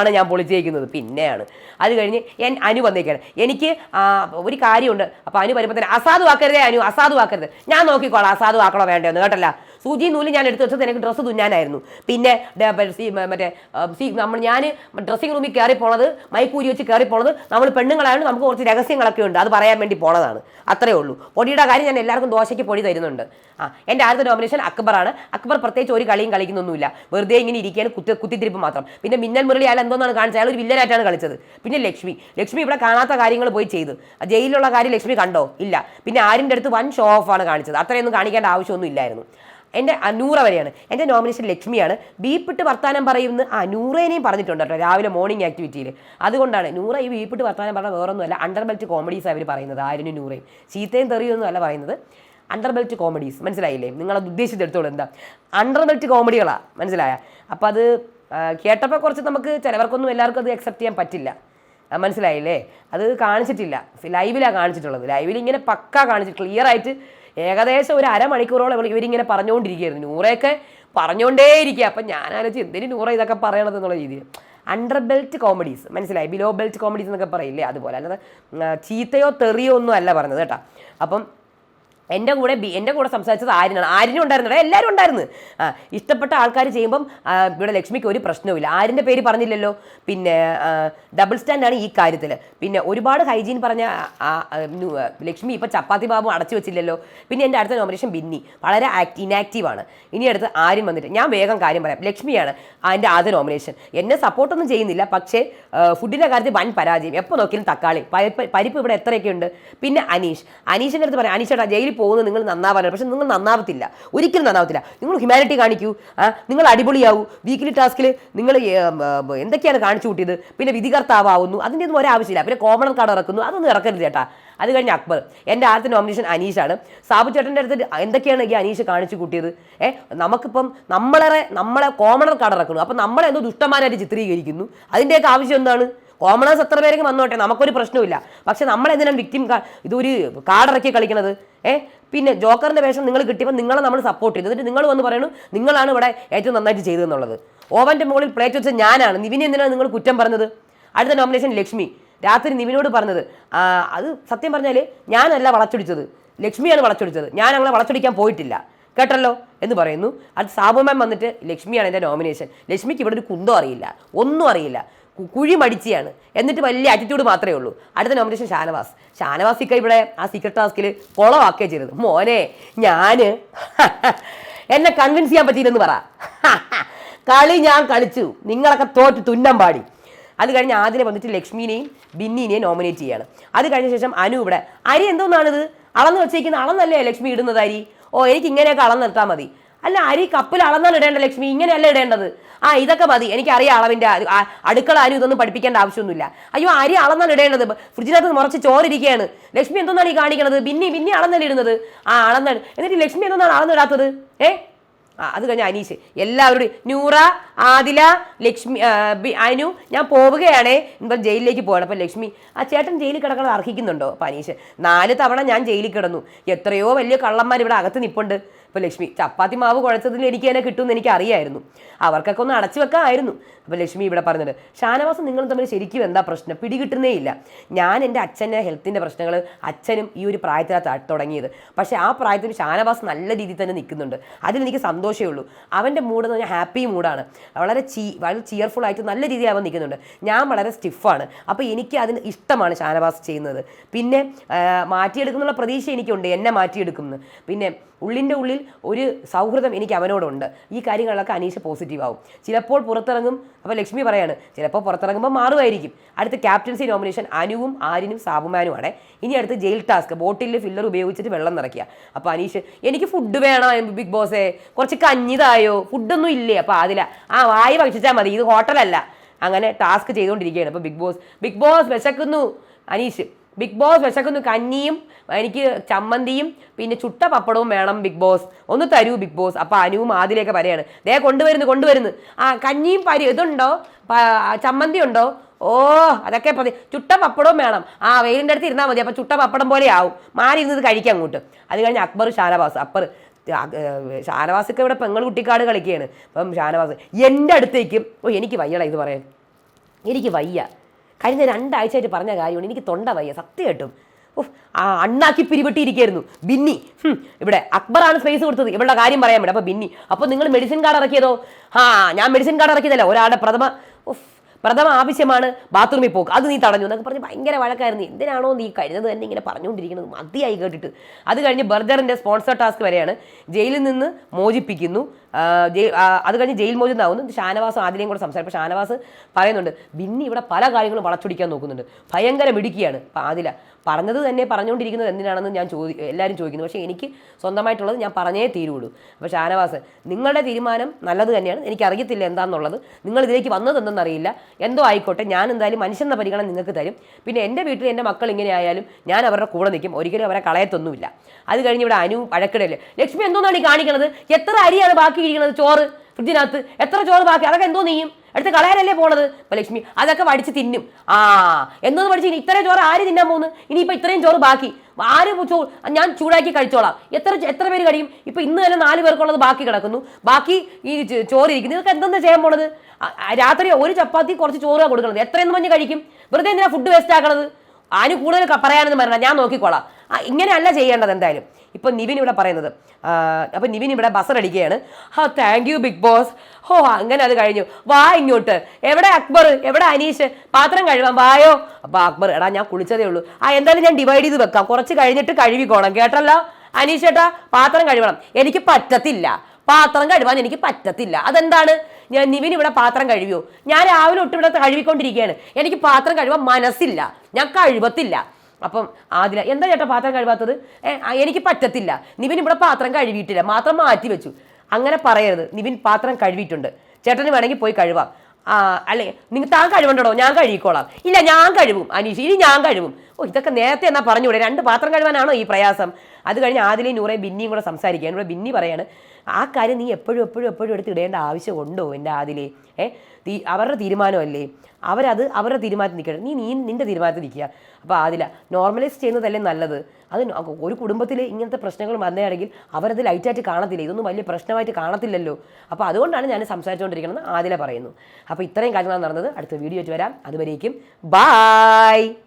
ആണ് ഞാൻ പൊളിച്ചേക്കുന്നത്. പിന്നെയാണ്. അത് കഴിഞ്ഞ് ഞാൻ അനു വന്നേക്കാണ്. എനിക്ക് ഒരു കാര്യമുണ്ട്. അപ്പോൾ അനു വരുമ്പോൾ തന്നെ അസാധുവാക്കരുതേ അനു അസാധുവാക്കരുത്. ഞാൻ നോക്കിക്കോളാം അസാധുവാക്കണോ വേണ്ടോ കേട്ടല്ല. സൂചി നൂൽ ഞാൻ എടുത്ത് വെച്ചത് എനിക്ക് ഡ്രസ്സ് തുന്നാനായിരുന്നു. പിന്നെ മറ്റേ സി നമ്മൾ ഞാൻ ഡ്രസ്സിംഗ് റൂമിൽ കയറി പോണത് മൈക്കൂരി വെച്ച് കയറി പോണത് നമ്മൾ പെണ്ണുങ്ങളായതുകൊണ്ട് നമുക്ക് കുറച്ച് രഹസ്യങ്ങളൊക്കെ ഉണ്ട്. അത് പറയാൻ വേണ്ടി പോണതാണ്. അത്രേ ഉള്ളൂ. പൊടിയുടെ കാര്യം ഞാൻ എല്ലാവർക്കും ദോശയ്ക്ക് പൊടി തരുന്നുണ്ട്. ആ എന്റെ ആദ്യത്തെ നോമിനേഷൻ അക്ബറാണ് അക്ബർ പ്രത്യേകിച്ച് ഒരു കളിയും കളിക്കുന്നൊന്നുമില്ല. വെറുതെ ഇങ്ങനെ ഇരിക്കുകയാണ് കുത്തി കുത്തിത്തിരിപ്പ് മാത്രം. പിന്നെ മിന്നൽ മുരളി അയാൾ എന്തോന്നാണ് കാണിച്ചത്? അയാൾ ഒരു വില്ലനായിട്ടാണ് കളിച്ചത്. പിന്നെ ലക്ഷ്മി. ലക്ഷ്മി ഇവിടെ കാണാത്ത കാര്യങ്ങൾ പോയി ചെയ്തു. ജയിലിലുള്ള കാര്യം ലക്ഷ്മി കണ്ടോ? ഇല്ല. പിന്നെ ആരിന്റെ അടുത്ത് വൺ ഷോ ഓഫാണ് കാണിച്ചത്. അത്രയൊന്നും കാണിക്കേണ്ട ആവശ്യമൊന്നും ഇല്ലായിരുന്നു. എന്റെ അനൂറ നൂറ വരെയാണ്. എന്റെ നോമിനേഷൻ ലക്ഷ്മിയാണ്. ബീപ്പിട്ട് വർത്താനം പറയുന്ന ആ നൂറേനെയും പറഞ്ഞിട്ടുണ്ട് കേട്ടോ രാവിലെ മോർണിംഗ് ആക്ടിവിറ്റിയിൽ അതുകൊണ്ടാണ് നൂറ ഈ ബീപ്പിട്ട് വർത്താനം പറഞ്ഞ വേറൊന്നുമല്ല അണ്ടർ ബെൽറ്റ് കോമഡീസ് അവർ പറയുന്നത് ആരിനും നൂറയും ചീത്തയും തെറിയൊന്നും അല്ല പറയുന്നത്. അണ്ടർ ബെൽറ്റ് കോമഡീസ് മനസ്സിലായില്ലേ നിങ്ങളത് ഉദ്ദേശിച്ചെടുത്തോളൂ എന്താ? അണ്ടർ ബെൽറ്റ് കോമഡികളാണ് മനസ്സിലായ? അപ്പം അത് കേട്ടപ്പോൾ കുറച്ച് നമുക്ക് ചിലവർക്കൊന്നും എല്ലാവർക്കും അത് അക്സെപ്റ്റ് ചെയ്യാൻ പറ്റില്ല. മനസ്സിലായില്ലേ? അത് കാണിച്ചിട്ടില്ല. ലൈവിലാണ് കാണിച്ചിട്ടുള്ളത്. ലൈവിൽ ഇങ്ങനെ പക്ക കാണിച്ചിട്ട് ക്ലിയർ ആയിട്ട് ഏകദേശം ഒരു അരമണിക്കൂറോളം ഇവർ- ഇവരിങ്ങനെ പറഞ്ഞുകൊണ്ടിരിക്കുകയായിരുന്നു. നൂറയൊക്കെ പറഞ്ഞുകൊണ്ടേയിരിക്കുക. അപ്പം ഞാൻ ആലോചിച്ച് എന്തിനു നൂറ ഇതൊക്കെ പറയണത് എന്നുള്ള രീതിയിൽ. അണ്ടർ ബെൽറ്റ് കോമഡീസ് മനസ്സിലായി? ബിലോ ബെൽറ്റ് കോമഡീസ് എന്നൊക്കെ പറയില്ലേ? അതുപോലെ. അല്ലാതെ ചീത്തയോ തെറിയോ ഒന്നും അല്ല പറഞ്ഞത് കേട്ടോ. അപ്പം എന്റെ കൂടെ ബി എന്റെ കൂടെ സംസാരിച്ചത് ആര്യനാണ്. ആര്യനും ഉണ്ടായിരുന്നു. ഇവിടെ എല്ലാവരും ഉണ്ടായിരുന്നു. ആ ഇഷ്ടപ്പെട്ട ആൾക്കാർ ചെയ്യുമ്പം ഇവിടെ ലക്ഷ്മിക്ക് ഒരു പ്രശ്നവുമില്ല. ആര്യന്റെ പേര് പറഞ്ഞില്ലല്ലോ. പിന്നെ ഡബിൾ സ്റ്റാൻഡാണ് ഈ കാര്യത്തിൽ പിന്നെ ഒരുപാട് ഹൈജീൻ പറഞ്ഞ ലക്ഷ്മി ഇപ്പം ചപ്പാത്തി ബാബു അടച്ചു വെച്ചില്ലല്ലോ. പിന്നെ എന്റെ അടുത്ത നോമിനേഷൻ ബിന്നി. വളരെ ആക്ട് ഇനാക്റ്റീവാണ് ഇനി അടുത്ത് ആര്യം വന്നിട്ട് ഞാൻ വേഗം കാര്യം പറയാം. ലക്ഷ്മിയാണ് അതിന്റെ ആദ്യ നോമിനേഷൻ എന്നെ സപ്പോർട്ടൊന്നും ചെയ്യുന്നില്ല. പക്ഷേ ഫുഡിന്റെ കാര്യത്തിൽ വൻ പരാജയം. എപ്പോൾ നോക്കിയാലും തക്കാളി. പരിപ്പ് പരിപ്പ് ഇവിടെ എത്രയൊക്കെ ഉണ്ട് പിന്നെ അനീഷ്. അനീഷിന്റെ അടുത്ത് പറയാം. അനീഷേട്ടാ ജയിലിൽ പോകുന്നത് നിങ്ങൾ നന്നാവാനാണ്. പക്ഷെ നിങ്ങൾ നന്നാവത്തില്ല. ഒരിക്കലും നന്നാവത്തില്ല. നിങ്ങൾ ഹ്യൂമാനിറ്റി കാണിക്കൂ. നിങ്ങൾ അടിപൊളിയാവൂ. വീക്കിലി ടാസ്കിൽ നിങ്ങൾ എന്തൊക്കെയാണ് കാണിച്ചു കൂട്ടിയത്? പിന്നെ വിധികർത്താവുന്നു അതിന്റെ ഒന്നും ഒരാവശ്യമില്ല. പിന്നെ കോമൺ കാർഡ് ഇറക്കുന്നു. അതൊന്നും ഇറക്കരുത് ചേട്ടാ. അത് കഴിഞ്ഞ് അക്ബർ. എന്റെ ആദ്യത്തെ നോമിനേഷൻ അനീഷാണ്. സാബു ചേട്ടന്റെ അടുത്ത് എന്തൊക്കെയാണ് ഈ അനീഷ് കാണിച്ചു കൂട്ടിയത്? ഏ നമുക്കിപ്പം നമ്മളെ നമ്മളെ കോമണർ കാർഡ് ഇറക്കുന്നു. അപ്പം നമ്മളെ എന്തോ ദുഷ്ടന്മാരായിട്ട് ചിത്രീകരിക്കുന്നു. അതിന്റെയൊക്കെ ആവശ്യം എന്താണ്? കോമണേഴ്സ് എത്ര പേരെങ്കിലും വന്നോട്ടെ? നമുക്കൊരു പ്രശ്നമില്ല പക്ഷെ നമ്മളെന്തിനാണ് വിക്ടിം ഇതൊരു കാർഡിറക്കി കളിക്കണത്? ഏ? പിന്നെ ജോക്കറിന്റെ വേഷം നിങ്ങൾ കിട്ടിയപ്പോൾ നിങ്ങളെ നമ്മൾ സപ്പോർട്ട് ചെയ്തു. എന്നിട്ട് നിങ്ങൾ വന്ന് പറയുന്നു നിങ്ങളാണ് ഇവിടെ ഏറ്റവും നന്നായിട്ട് ചെയ്തതെന്നുള്ളത് ഓവന്റെ മുകളിൽ പ്ലേറ്റ് വെച്ച ഞാനാണ്. നിവിനെ എന്തിനാണ് നിങ്ങൾ കുറ്റം പറഞ്ഞത്? അടുത്ത നോമിനേഷൻ ലക്ഷ്മി. രാത്രി നിവിനോട് പറഞ്ഞത് അത് സത്യം പറഞ്ഞാൽ ഞാനല്ല വളച്ചൊടിച്ചത്. ലക്ഷ്മിയാണ് വളച്ചൊടിച്ചത്. ഞാൻ അങ്ങനെ വളച്ചൊടിക്കാൻ പോയിട്ടില്ല. കേട്ടല്ലോ? എന്ന് പറയുന്നു. അത് സാബുമാൻ വന്നിട്ട് ലക്ഷ്മിയാണ് എന്റെ നോമിനേഷൻ ലക്ഷ്മിക്ക് ഇവിടെ ഒരു കുന്തം അറിയില്ല. ഒന്നും അറിയില്ല. കുഴി മടിച്ചിയാണ്. എന്നിട്ട് വലിയ ആറ്റിറ്റ്യൂഡ് മാത്രമേ ഉള്ളൂ. അടുത്ത നോമിനേഷൻ ഷാനവാസ്. ഷാനവാസ് ഇക്ക ഇവിടെ ആ സീക്രട്ട് ടാസ്കിൽ കുളമാക്കുകയെ ചെയ്തത്. മോനെ ഞാൻ എന്നെ കൺവിൻസ് ചെയ്യാൻ പറ്റിയില്ലെന്ന് പറ. കളി ഞാൻ കളിച്ചു. നിങ്ങളൊക്കെ തോറ്റ് തുന്നം പാടി. അത് കഴിഞ്ഞ് ആദ്യം വന്നിട്ട് ലക്ഷ്മിനെയും ബിന്നിനെയും നോമിനേറ്റ് ചെയ്യാണ്. അത് കഴിഞ്ഞ ശേഷം അനു ഇവിടെ അരി എന്തോന്നാണിത്? അളന്ന് വെച്ചേക്കുന്ന അളന്നല്ലേ ലക്ഷ്മി ഇടുന്നത് അരി? ഓ എനിക്ക് ഇങ്ങനെയൊക്കെ അളന്നെടുത്താൽ മതി. അല്ല അരി കപ്പിൽ അളന്നാണ് ഇടേണ്ട ലക്ഷ്മി. ഇങ്ങനെയല്ല ഇടേണ്ടത്? ആ ഇതൊക്കെ മതി. എനിക്കറിയാം അളവിന്റെ അടുക്കള ആരും ഇതൊന്നും പഠിപ്പിക്കേണ്ട ആവശ്യമൊന്നുമില്ല. അയ്യോ അരി അളന്നാണ് ഇടേണ്ടത്. ഫ്രിഡ്ജിനകത്ത് മുറച്ച് ചോറിരിക്കുകയാണ് ലക്ഷ്മി എന്തൊന്നാണ് ഈ കാണിക്കണത്? ബിന്നി ബിന്നി അളന്നല്ലേ ഇടുന്നത്? ആ അളന്നാണ്. എന്നിട്ട് ലക്ഷ്മി എന്തൊന്നാണ് അളന്നിടാത്തത്? ഏ? ആ അത് കഴിഞ്ഞ അനീഷ്. എല്ലാവരുടെയും നൂറ ആദില ലക്ഷ്മി അനു ഞാൻ പോവുകയാണേ. ഇപ്പം ജയിലിലേക്ക് പോകണം അപ്പം ലക്ഷ്മി ആ ചേട്ടൻ ജയിലിൽ കിടക്കണം അർഹിക്കുന്നുണ്ടോ? അപ്പം അനീഷ് നാല് തവണ ഞാൻ ജയിലിൽ കിടന്നു. എത്രയോ വലിയ കള്ളന്മാർ ഇവിടെ അകത്ത് നിപ്പുണ്ട്. ഇപ്പം ലക്ഷ്മി ചപ്പാത്തി മാവ് കുഴച്ചതിൽ എനിക്ക് തന്നെ കിട്ടുമെന്ന് എനിക്ക് അറിയായിരുന്നു അവർക്കൊക്കെ ഒന്ന് അടച്ചു വെക്കാമായിരുന്നു. അപ്പോൾ ലക്ഷ്മി ഇവിടെ പറഞ്ഞത് ഷാനവാസം നിങ്ങൾ തമ്മിൽ ശരിക്കും എന്താ പ്രശ്നം? പിടികിട്ടുന്നേ ഇല്ല. ഞാൻ എന്റെ അച്ഛന്റെ ഹെൽത്തിന്റെ പ്രശ്നങ്ങൾ അച്ഛനും ഈ ഒരു പ്രായത്തിലാണ് തുടങ്ങിയത്. പക്ഷേ ആ പ്രായത്തിൽ ഷാനവാസ് നല്ല രീതിയിൽ തന്നെ നിൽക്കുന്നുണ്ട്. അതിൽ എനിക്ക് സന്തോഷമേ ഉള്ളൂ. അവന്റെ മൂഡ് എന്ന് പറഞ്ഞാൽ ഹാപ്പി മൂഡാണ് വളരെ ചീ വളരെ ചിയർഫുൾ ആയിട്ട് നല്ല രീതിയിൽ അവൻ നിൽക്കുന്നുണ്ട്. ഞാൻ വളരെ സ്റ്റിഫാണ് അപ്പോൾ എനിക്ക് അതിന് ഇഷ്ടമാണ് ഷാനവാസ് ചെയ്യുന്നത്. പിന്നെ മാറ്റിയെടുക്കുന്നുള്ള പ്രതീക്ഷ എനിക്കുണ്ട്. എന്നെ മാറ്റിയെടുക്കുന്നു പിന്നെ ഉള്ളിന്റെ ഉള്ളിൽ ഒരു സൗഹൃദം എനിക്ക് അവനോടുണ്ട്. ഈ കാര്യങ്ങളൊക്കെ അനീഷ് പോസിറ്റീവ് ആവും. ചിലപ്പോൾ പുറത്തിറങ്ങും. അപ്പോൾ ലക്ഷ്മി പറയാണ് ചിലപ്പോൾ പുറത്തിറങ്ങുമ്പോൾ മാറുമായിരിക്കും. അടുത്ത ക്യാപ്റ്റൻസി നോമിനേഷൻ അനുവും ആര്യനും സാബുമാനുമാണ്. ഇനി അടുത്ത് ജയിൽ ടാസ്ക് ബോട്ടിൽ ഫില്ലർ ഉപയോഗിച്ചിട്ട് വെള്ളം നിറയ്ക്കുക. അപ്പോൾ അനീഷ് എനിക്ക് ഫുഡ് വേണം ബിഗ് ബോസേ. കുറച്ച് കഞ്ഞിതായോ? ഫുഡൊന്നും ഇല്ലേ? അപ്പോൾ അതില ആ വായി ഭക്ഷിച്ചാൽ മതി. ഇത് ഹോട്ടലല്ല അങ്ങനെ ടാസ്ക് ചെയ്തുകൊണ്ടിരിക്കുകയാണ്. അപ്പോൾ ബിഗ് ബോസ് ബിഗ് ബോസ് വിശക്കുന്നു. അനീഷ് ബിഗ് ബോസ് വിശക്കുന്നു. കഞ്ഞിയും എനിക്ക് ചമ്മന്തിയും പിന്നെ ചുട്ട പപ്പടവും വേണം ബിഗ് ബോസ് ഒന്ന് തരൂ ബിഗ് ബോസ് അപ്പോൾ അനുവും ആദിലേക്ക് പറയാണ്. ദേ കൊണ്ടുവരുന്നു കൊണ്ടുവരുന്നു. ആ കഞ്ഞിയും പരി ഇതുണ്ടോ? ചമ്മന്തി ഉണ്ടോ? ഓ അതൊക്കെ പ്രതി ചുട്ട പപ്പടവും വേണം. ആ വെയിലിന്റെ അടുത്ത് ഇരുന്നാൽ മതി. അപ്പോൾ ചുട്ട പപ്പടം പോലെ ആവും. മാറി ഇരുന്നത് കഴിക്കാം അങ്ങോട്ട്. അത് കഴിഞ്ഞ് അക്ബർ ഷാനവാസ് അപ്പർ ഷാനവാസൊക്കെ ഇവിടെ പെങ്ങൾ കുട്ടിക്കാട് കളിക്കുകയാണ് അപ്പം ഷാനവാസ് എന്റെ അടുത്തേക്കും ഓ എനിക്ക് വയ്യടാ ഇത് പറയാൻ. എനിക്ക് വയ്യ. കഴിഞ്ഞ രണ്ടാഴ്ചയായിട്ട് പറഞ്ഞ കാര്യമാണ്. എനിക്ക് തൊണ്ട വയ്യ. സത്യമായിട്ടും ആ അണ്ണാക്കി പിരിപെട്ടിയിരിക്കുന്നു ബിന്നി. ഇവിടെ അക്ബറാണ് സ്പേസ് കൊടുത്തത്. ഇവിടെ കാര്യം പറയാൻ വേണ്ടി അപ്പോൾ ബിന്നി അപ്പോൾ നിങ്ങൾ മെഡിസിൻ കാർഡ് ഇറക്കിയതോ? ആ ഞാൻ മെഡിസിൻ കാർഡ് ഇറക്കിയതല്ല. ഒരാളുടെ പ്രഥമ. പ്രഥമ ആവശ്യമാണ് ബാത്റൂമിൽ പോക്ക്. അത് നീ തടഞ്ഞു എന്നൊക്കെ പറഞ്ഞ് ഭയങ്കര വഴക്കായിരുന്നു. എന്തിനാണോ നീ കഴിഞ്ഞത് തന്നെ ഇങ്ങനെ പറഞ്ഞുകൊണ്ടിരിക്കുന്നത് മതിയായി കേട്ടിട്ട്. അത് കഴിഞ്ഞ് ബർഗറിന്റെ സ്പോൺസർ ടാസ്ക് വരെയാണ്. ജയിലിൽ നിന്ന് മോചിപ്പിക്കുന്നു. അത് കഴിഞ്ഞ് ജയിൽ മോചിതനാവുന്നു. ഷാനവാസ് ആദ്യം കൂടെ സംസാരിക്കും. ഷാനവാസ് പറയുന്നുണ്ട് ബിന്നി ഇവിടെ പല കാര്യങ്ങളും വളച്ചൊടിക്കാൻ നോക്കുന്നുണ്ട്. ഭയങ്കര മിടുക്കിയാണ്. അപ്പം ആദില പറഞ്ഞത് തന്നെ പറഞ്ഞുകൊണ്ടിരിക്കുന്നത് എന്തിനാണെന്ന് ഞാൻ ചോദി എല്ലാവരും ചോദിക്കുന്നു. പക്ഷേ എനിക്ക് സ്വന്തമായിട്ടുള്ളത് ഞാൻ പറഞ്ഞേ തീരുള്ളൂ. അപ്പോൾ ഷാനവാസ് നിങ്ങളുടെ തീരുമാനം നല്ലത് തന്നെയാണ്. എനിക്ക് അറിയത്തില്ല എന്താണെന്നുള്ളത് നിങ്ങൾ ഇതിലേക്ക് വന്നത് എന്തെന്നറിയില്ല. എന്തോ ആയിക്കോട്ടെ ഞാൻ എന്തായാലും മനുഷ്യന്റെ പരിഗണന നിങ്ങൾക്ക് തരും. പിന്നെ എന്റെ വീട്ടിൽ എന്റെ മക്കൾ ഇങ്ങനെ ആയാലും ഞാൻ അവരുടെ കൂടെ നിൽക്കും. ഒരിക്കലും അവരെ കളയത്തൊന്നുമില്ല. അത് കഴിഞ്ഞ് ഇവിടെ അനു പഴക്കിടയില്ല ലക്ഷ്മി എന്തോന്നാണ് ഈ കാണിക്കണത്? എത്ര അരിയാണ് ബാക്കി ഇരിക്കുന്നത് ചോറ് ഫ്രിഡ്ജിനകത്ത്? എത്ര ചോറ് ബാക്കി? അതൊക്കെ എന്തോ നീയും എടുത്ത് കളയാനല്ലേ പോണത്? ഇപ്പൊ ലക്ഷ്മി അതൊക്കെ വടിച്ച് തിന്നും. ആ എന്നത് പഠിച്ച് ഇനി ഇത്രയും ചോറ് ആര് തിന്നാൻ പോകുന്നു ഇനിയിപ്പോൾ ഇത്രയും ചോറ് ബാക്കി. ആര് ചോ ഞാൻ ചൂടാക്കി കഴിച്ചോളാം. എത്ര എത്ര പേര് കഴിയും? ഇപ്പൊ ഇന്ന് തന്നെ നാല് പേർക്കുള്ളത് ബാക്കി കിടക്കുന്നു. ബാക്കി ഈ ചോറ് ഇരിക്കുന്നു ഇതൊക്കെ എന്തെന്ന് ചെയ്യാൻ പോണത്? രാത്രി ഒരു ചപ്പാത്തി കുറച്ച് ചോറ് കൊടുക്കുന്നത്. എത്രയെന്ന് പറഞ്ഞ് കഴിക്കും? വെറുതെ എന്തിനാ ഫുഡ് വേസ്റ്റ് ആക്കണത്? ആരും കൂടുതൽ പറയാനെന്ന് പറയാനൊന്നും പറഞ്ഞ ഞാൻ നോക്കിക്കോളാം. ഇങ്ങനെയല്ല ചെയ്യേണ്ടത് എന്തായാലും. ഇപ്പൊ നിവിൻ ഇവിടെ പറയുന്നത്. അപ്പോൾ അപ്പൊ നിവിൻ ഇവിടെ ബസർ അടിക്കുകയാണ്. ആ താങ്ക് യു ബിഗ് ബോസ് ഹോ അങ്ങനെ അത് കഴിഞ്ഞു. വാ ഇങ്ങോട്ട്. എവിടെ അക്ബർ? എവിടെ അനീഷ്? പാത്രം കഴുകാൻ വായോ? അപ്പോൾ അക്ബർ എടാ ഞാൻ കുളിച്ചതേ ഉള്ളൂ. ആ എന്തായാലും ഞാൻ ഡിവൈഡ് ചെയ്ത് വെക്കാം. കുറച്ച് കഴിഞ്ഞിട്ട് കഴുകിക്കോണം കേട്ടല്ലോ? അനീഷ് ചേട്ടാ പാത്രം കഴുകണം. എനിക്ക് പറ്റത്തില്ല. പാത്രം കഴുകാൻ എനിക്ക് പറ്റത്തില്ല. അതെന്താണ്? ഞാൻ നിവിൻ ഇവിടെ പാത്രം കഴുകിയോ? ഞാൻ രാവിലെ ഒട്ട് കഴുകിക്കൊണ്ടിരിക്കുകയാണ്. എനിക്ക് പാത്രം കഴുകാൻ മനസ്സില്ല. ഞാൻ കഴുകത്തില്ല അപ്പം ആദില എന്താ ചേട്ടാ പാത്രം കഴുകാത്തത് എനിക്ക് പറ്റത്തില്ല. നിവിൻ ഇവിടെ പാത്രം കഴുകിയിട്ടില്ല. മാത്രം മാറ്റി വെച്ചു. അങ്ങനെ പറയരുത്. നിവിൻ പാത്രം കഴുകിയിട്ടുണ്ട്. ചേട്ടന് വേണമെങ്കിൽ പോയി കഴുകാം അല്ലേ? നിങ്ങൾ താൻ കഴിവണ്ടോ ഞാൻ കഴുകിക്കോളാം. ഇല്ല ഞാൻ കഴിവും അനീഷ്. ഇനി ഞാൻ കഴിവും. ഓ ഇതൊക്കെ നേരത്തെ എന്നാ പറഞ്ഞുകൂടെ? രണ്ട് പാത്രം കഴുകാനാണോ ഈ പ്രയാസം? അത് കഴിഞ്ഞ് ആദിലയും നൂറെ ബിന്നിയും കൂടെ സംസാരിക്കുക എന്നോട് ബിന്നി പറയാണ് ആ കാര്യം നീ എപ്പോഴും എപ്പോഴും എപ്പോഴും എടുത്ത് ഇടേണ്ട ആവശ്യമുണ്ടോ എന്റെ ആദിലെ? ഏ? തീ അവരുടെ തീരുമാനമല്ലേ? അവരത് അവരുടെ തീരുമാനത്തിൽ നിൽക്കണം നീ നീ നിന്റെ തീരുമാനത്തിൽ നിൽക്കുക. അപ്പോൾ ആദില നോർമലൈസ് ചെയ്യുന്നതല്ലേ നല്ലത്? അത് ഒരു കുടുംബത്തിൽ ഇങ്ങനത്തെ പ്രശ്നങ്ങൾ വന്നതാണെങ്കിൽ അവരത് ലൈറ്റായിട്ട് കാണത്തില്ല? ഇതൊന്നും വലിയ പ്രശ്നമായിട്ട് കാണത്തില്ലല്ലോ. അപ്പോൾ അതുകൊണ്ടാണ് ഞാൻ സംസാരിച്ചുകൊണ്ടിരിക്കണമെന്ന് ആദില പറയുന്നു. അപ്പോൾ ഇത്രയും കാര്യങ്ങളാണ് നടന്നത്. അടുത്ത വീഡിയോ ആയിട്ട് വരാം. അതുവരേക്കും ബായ്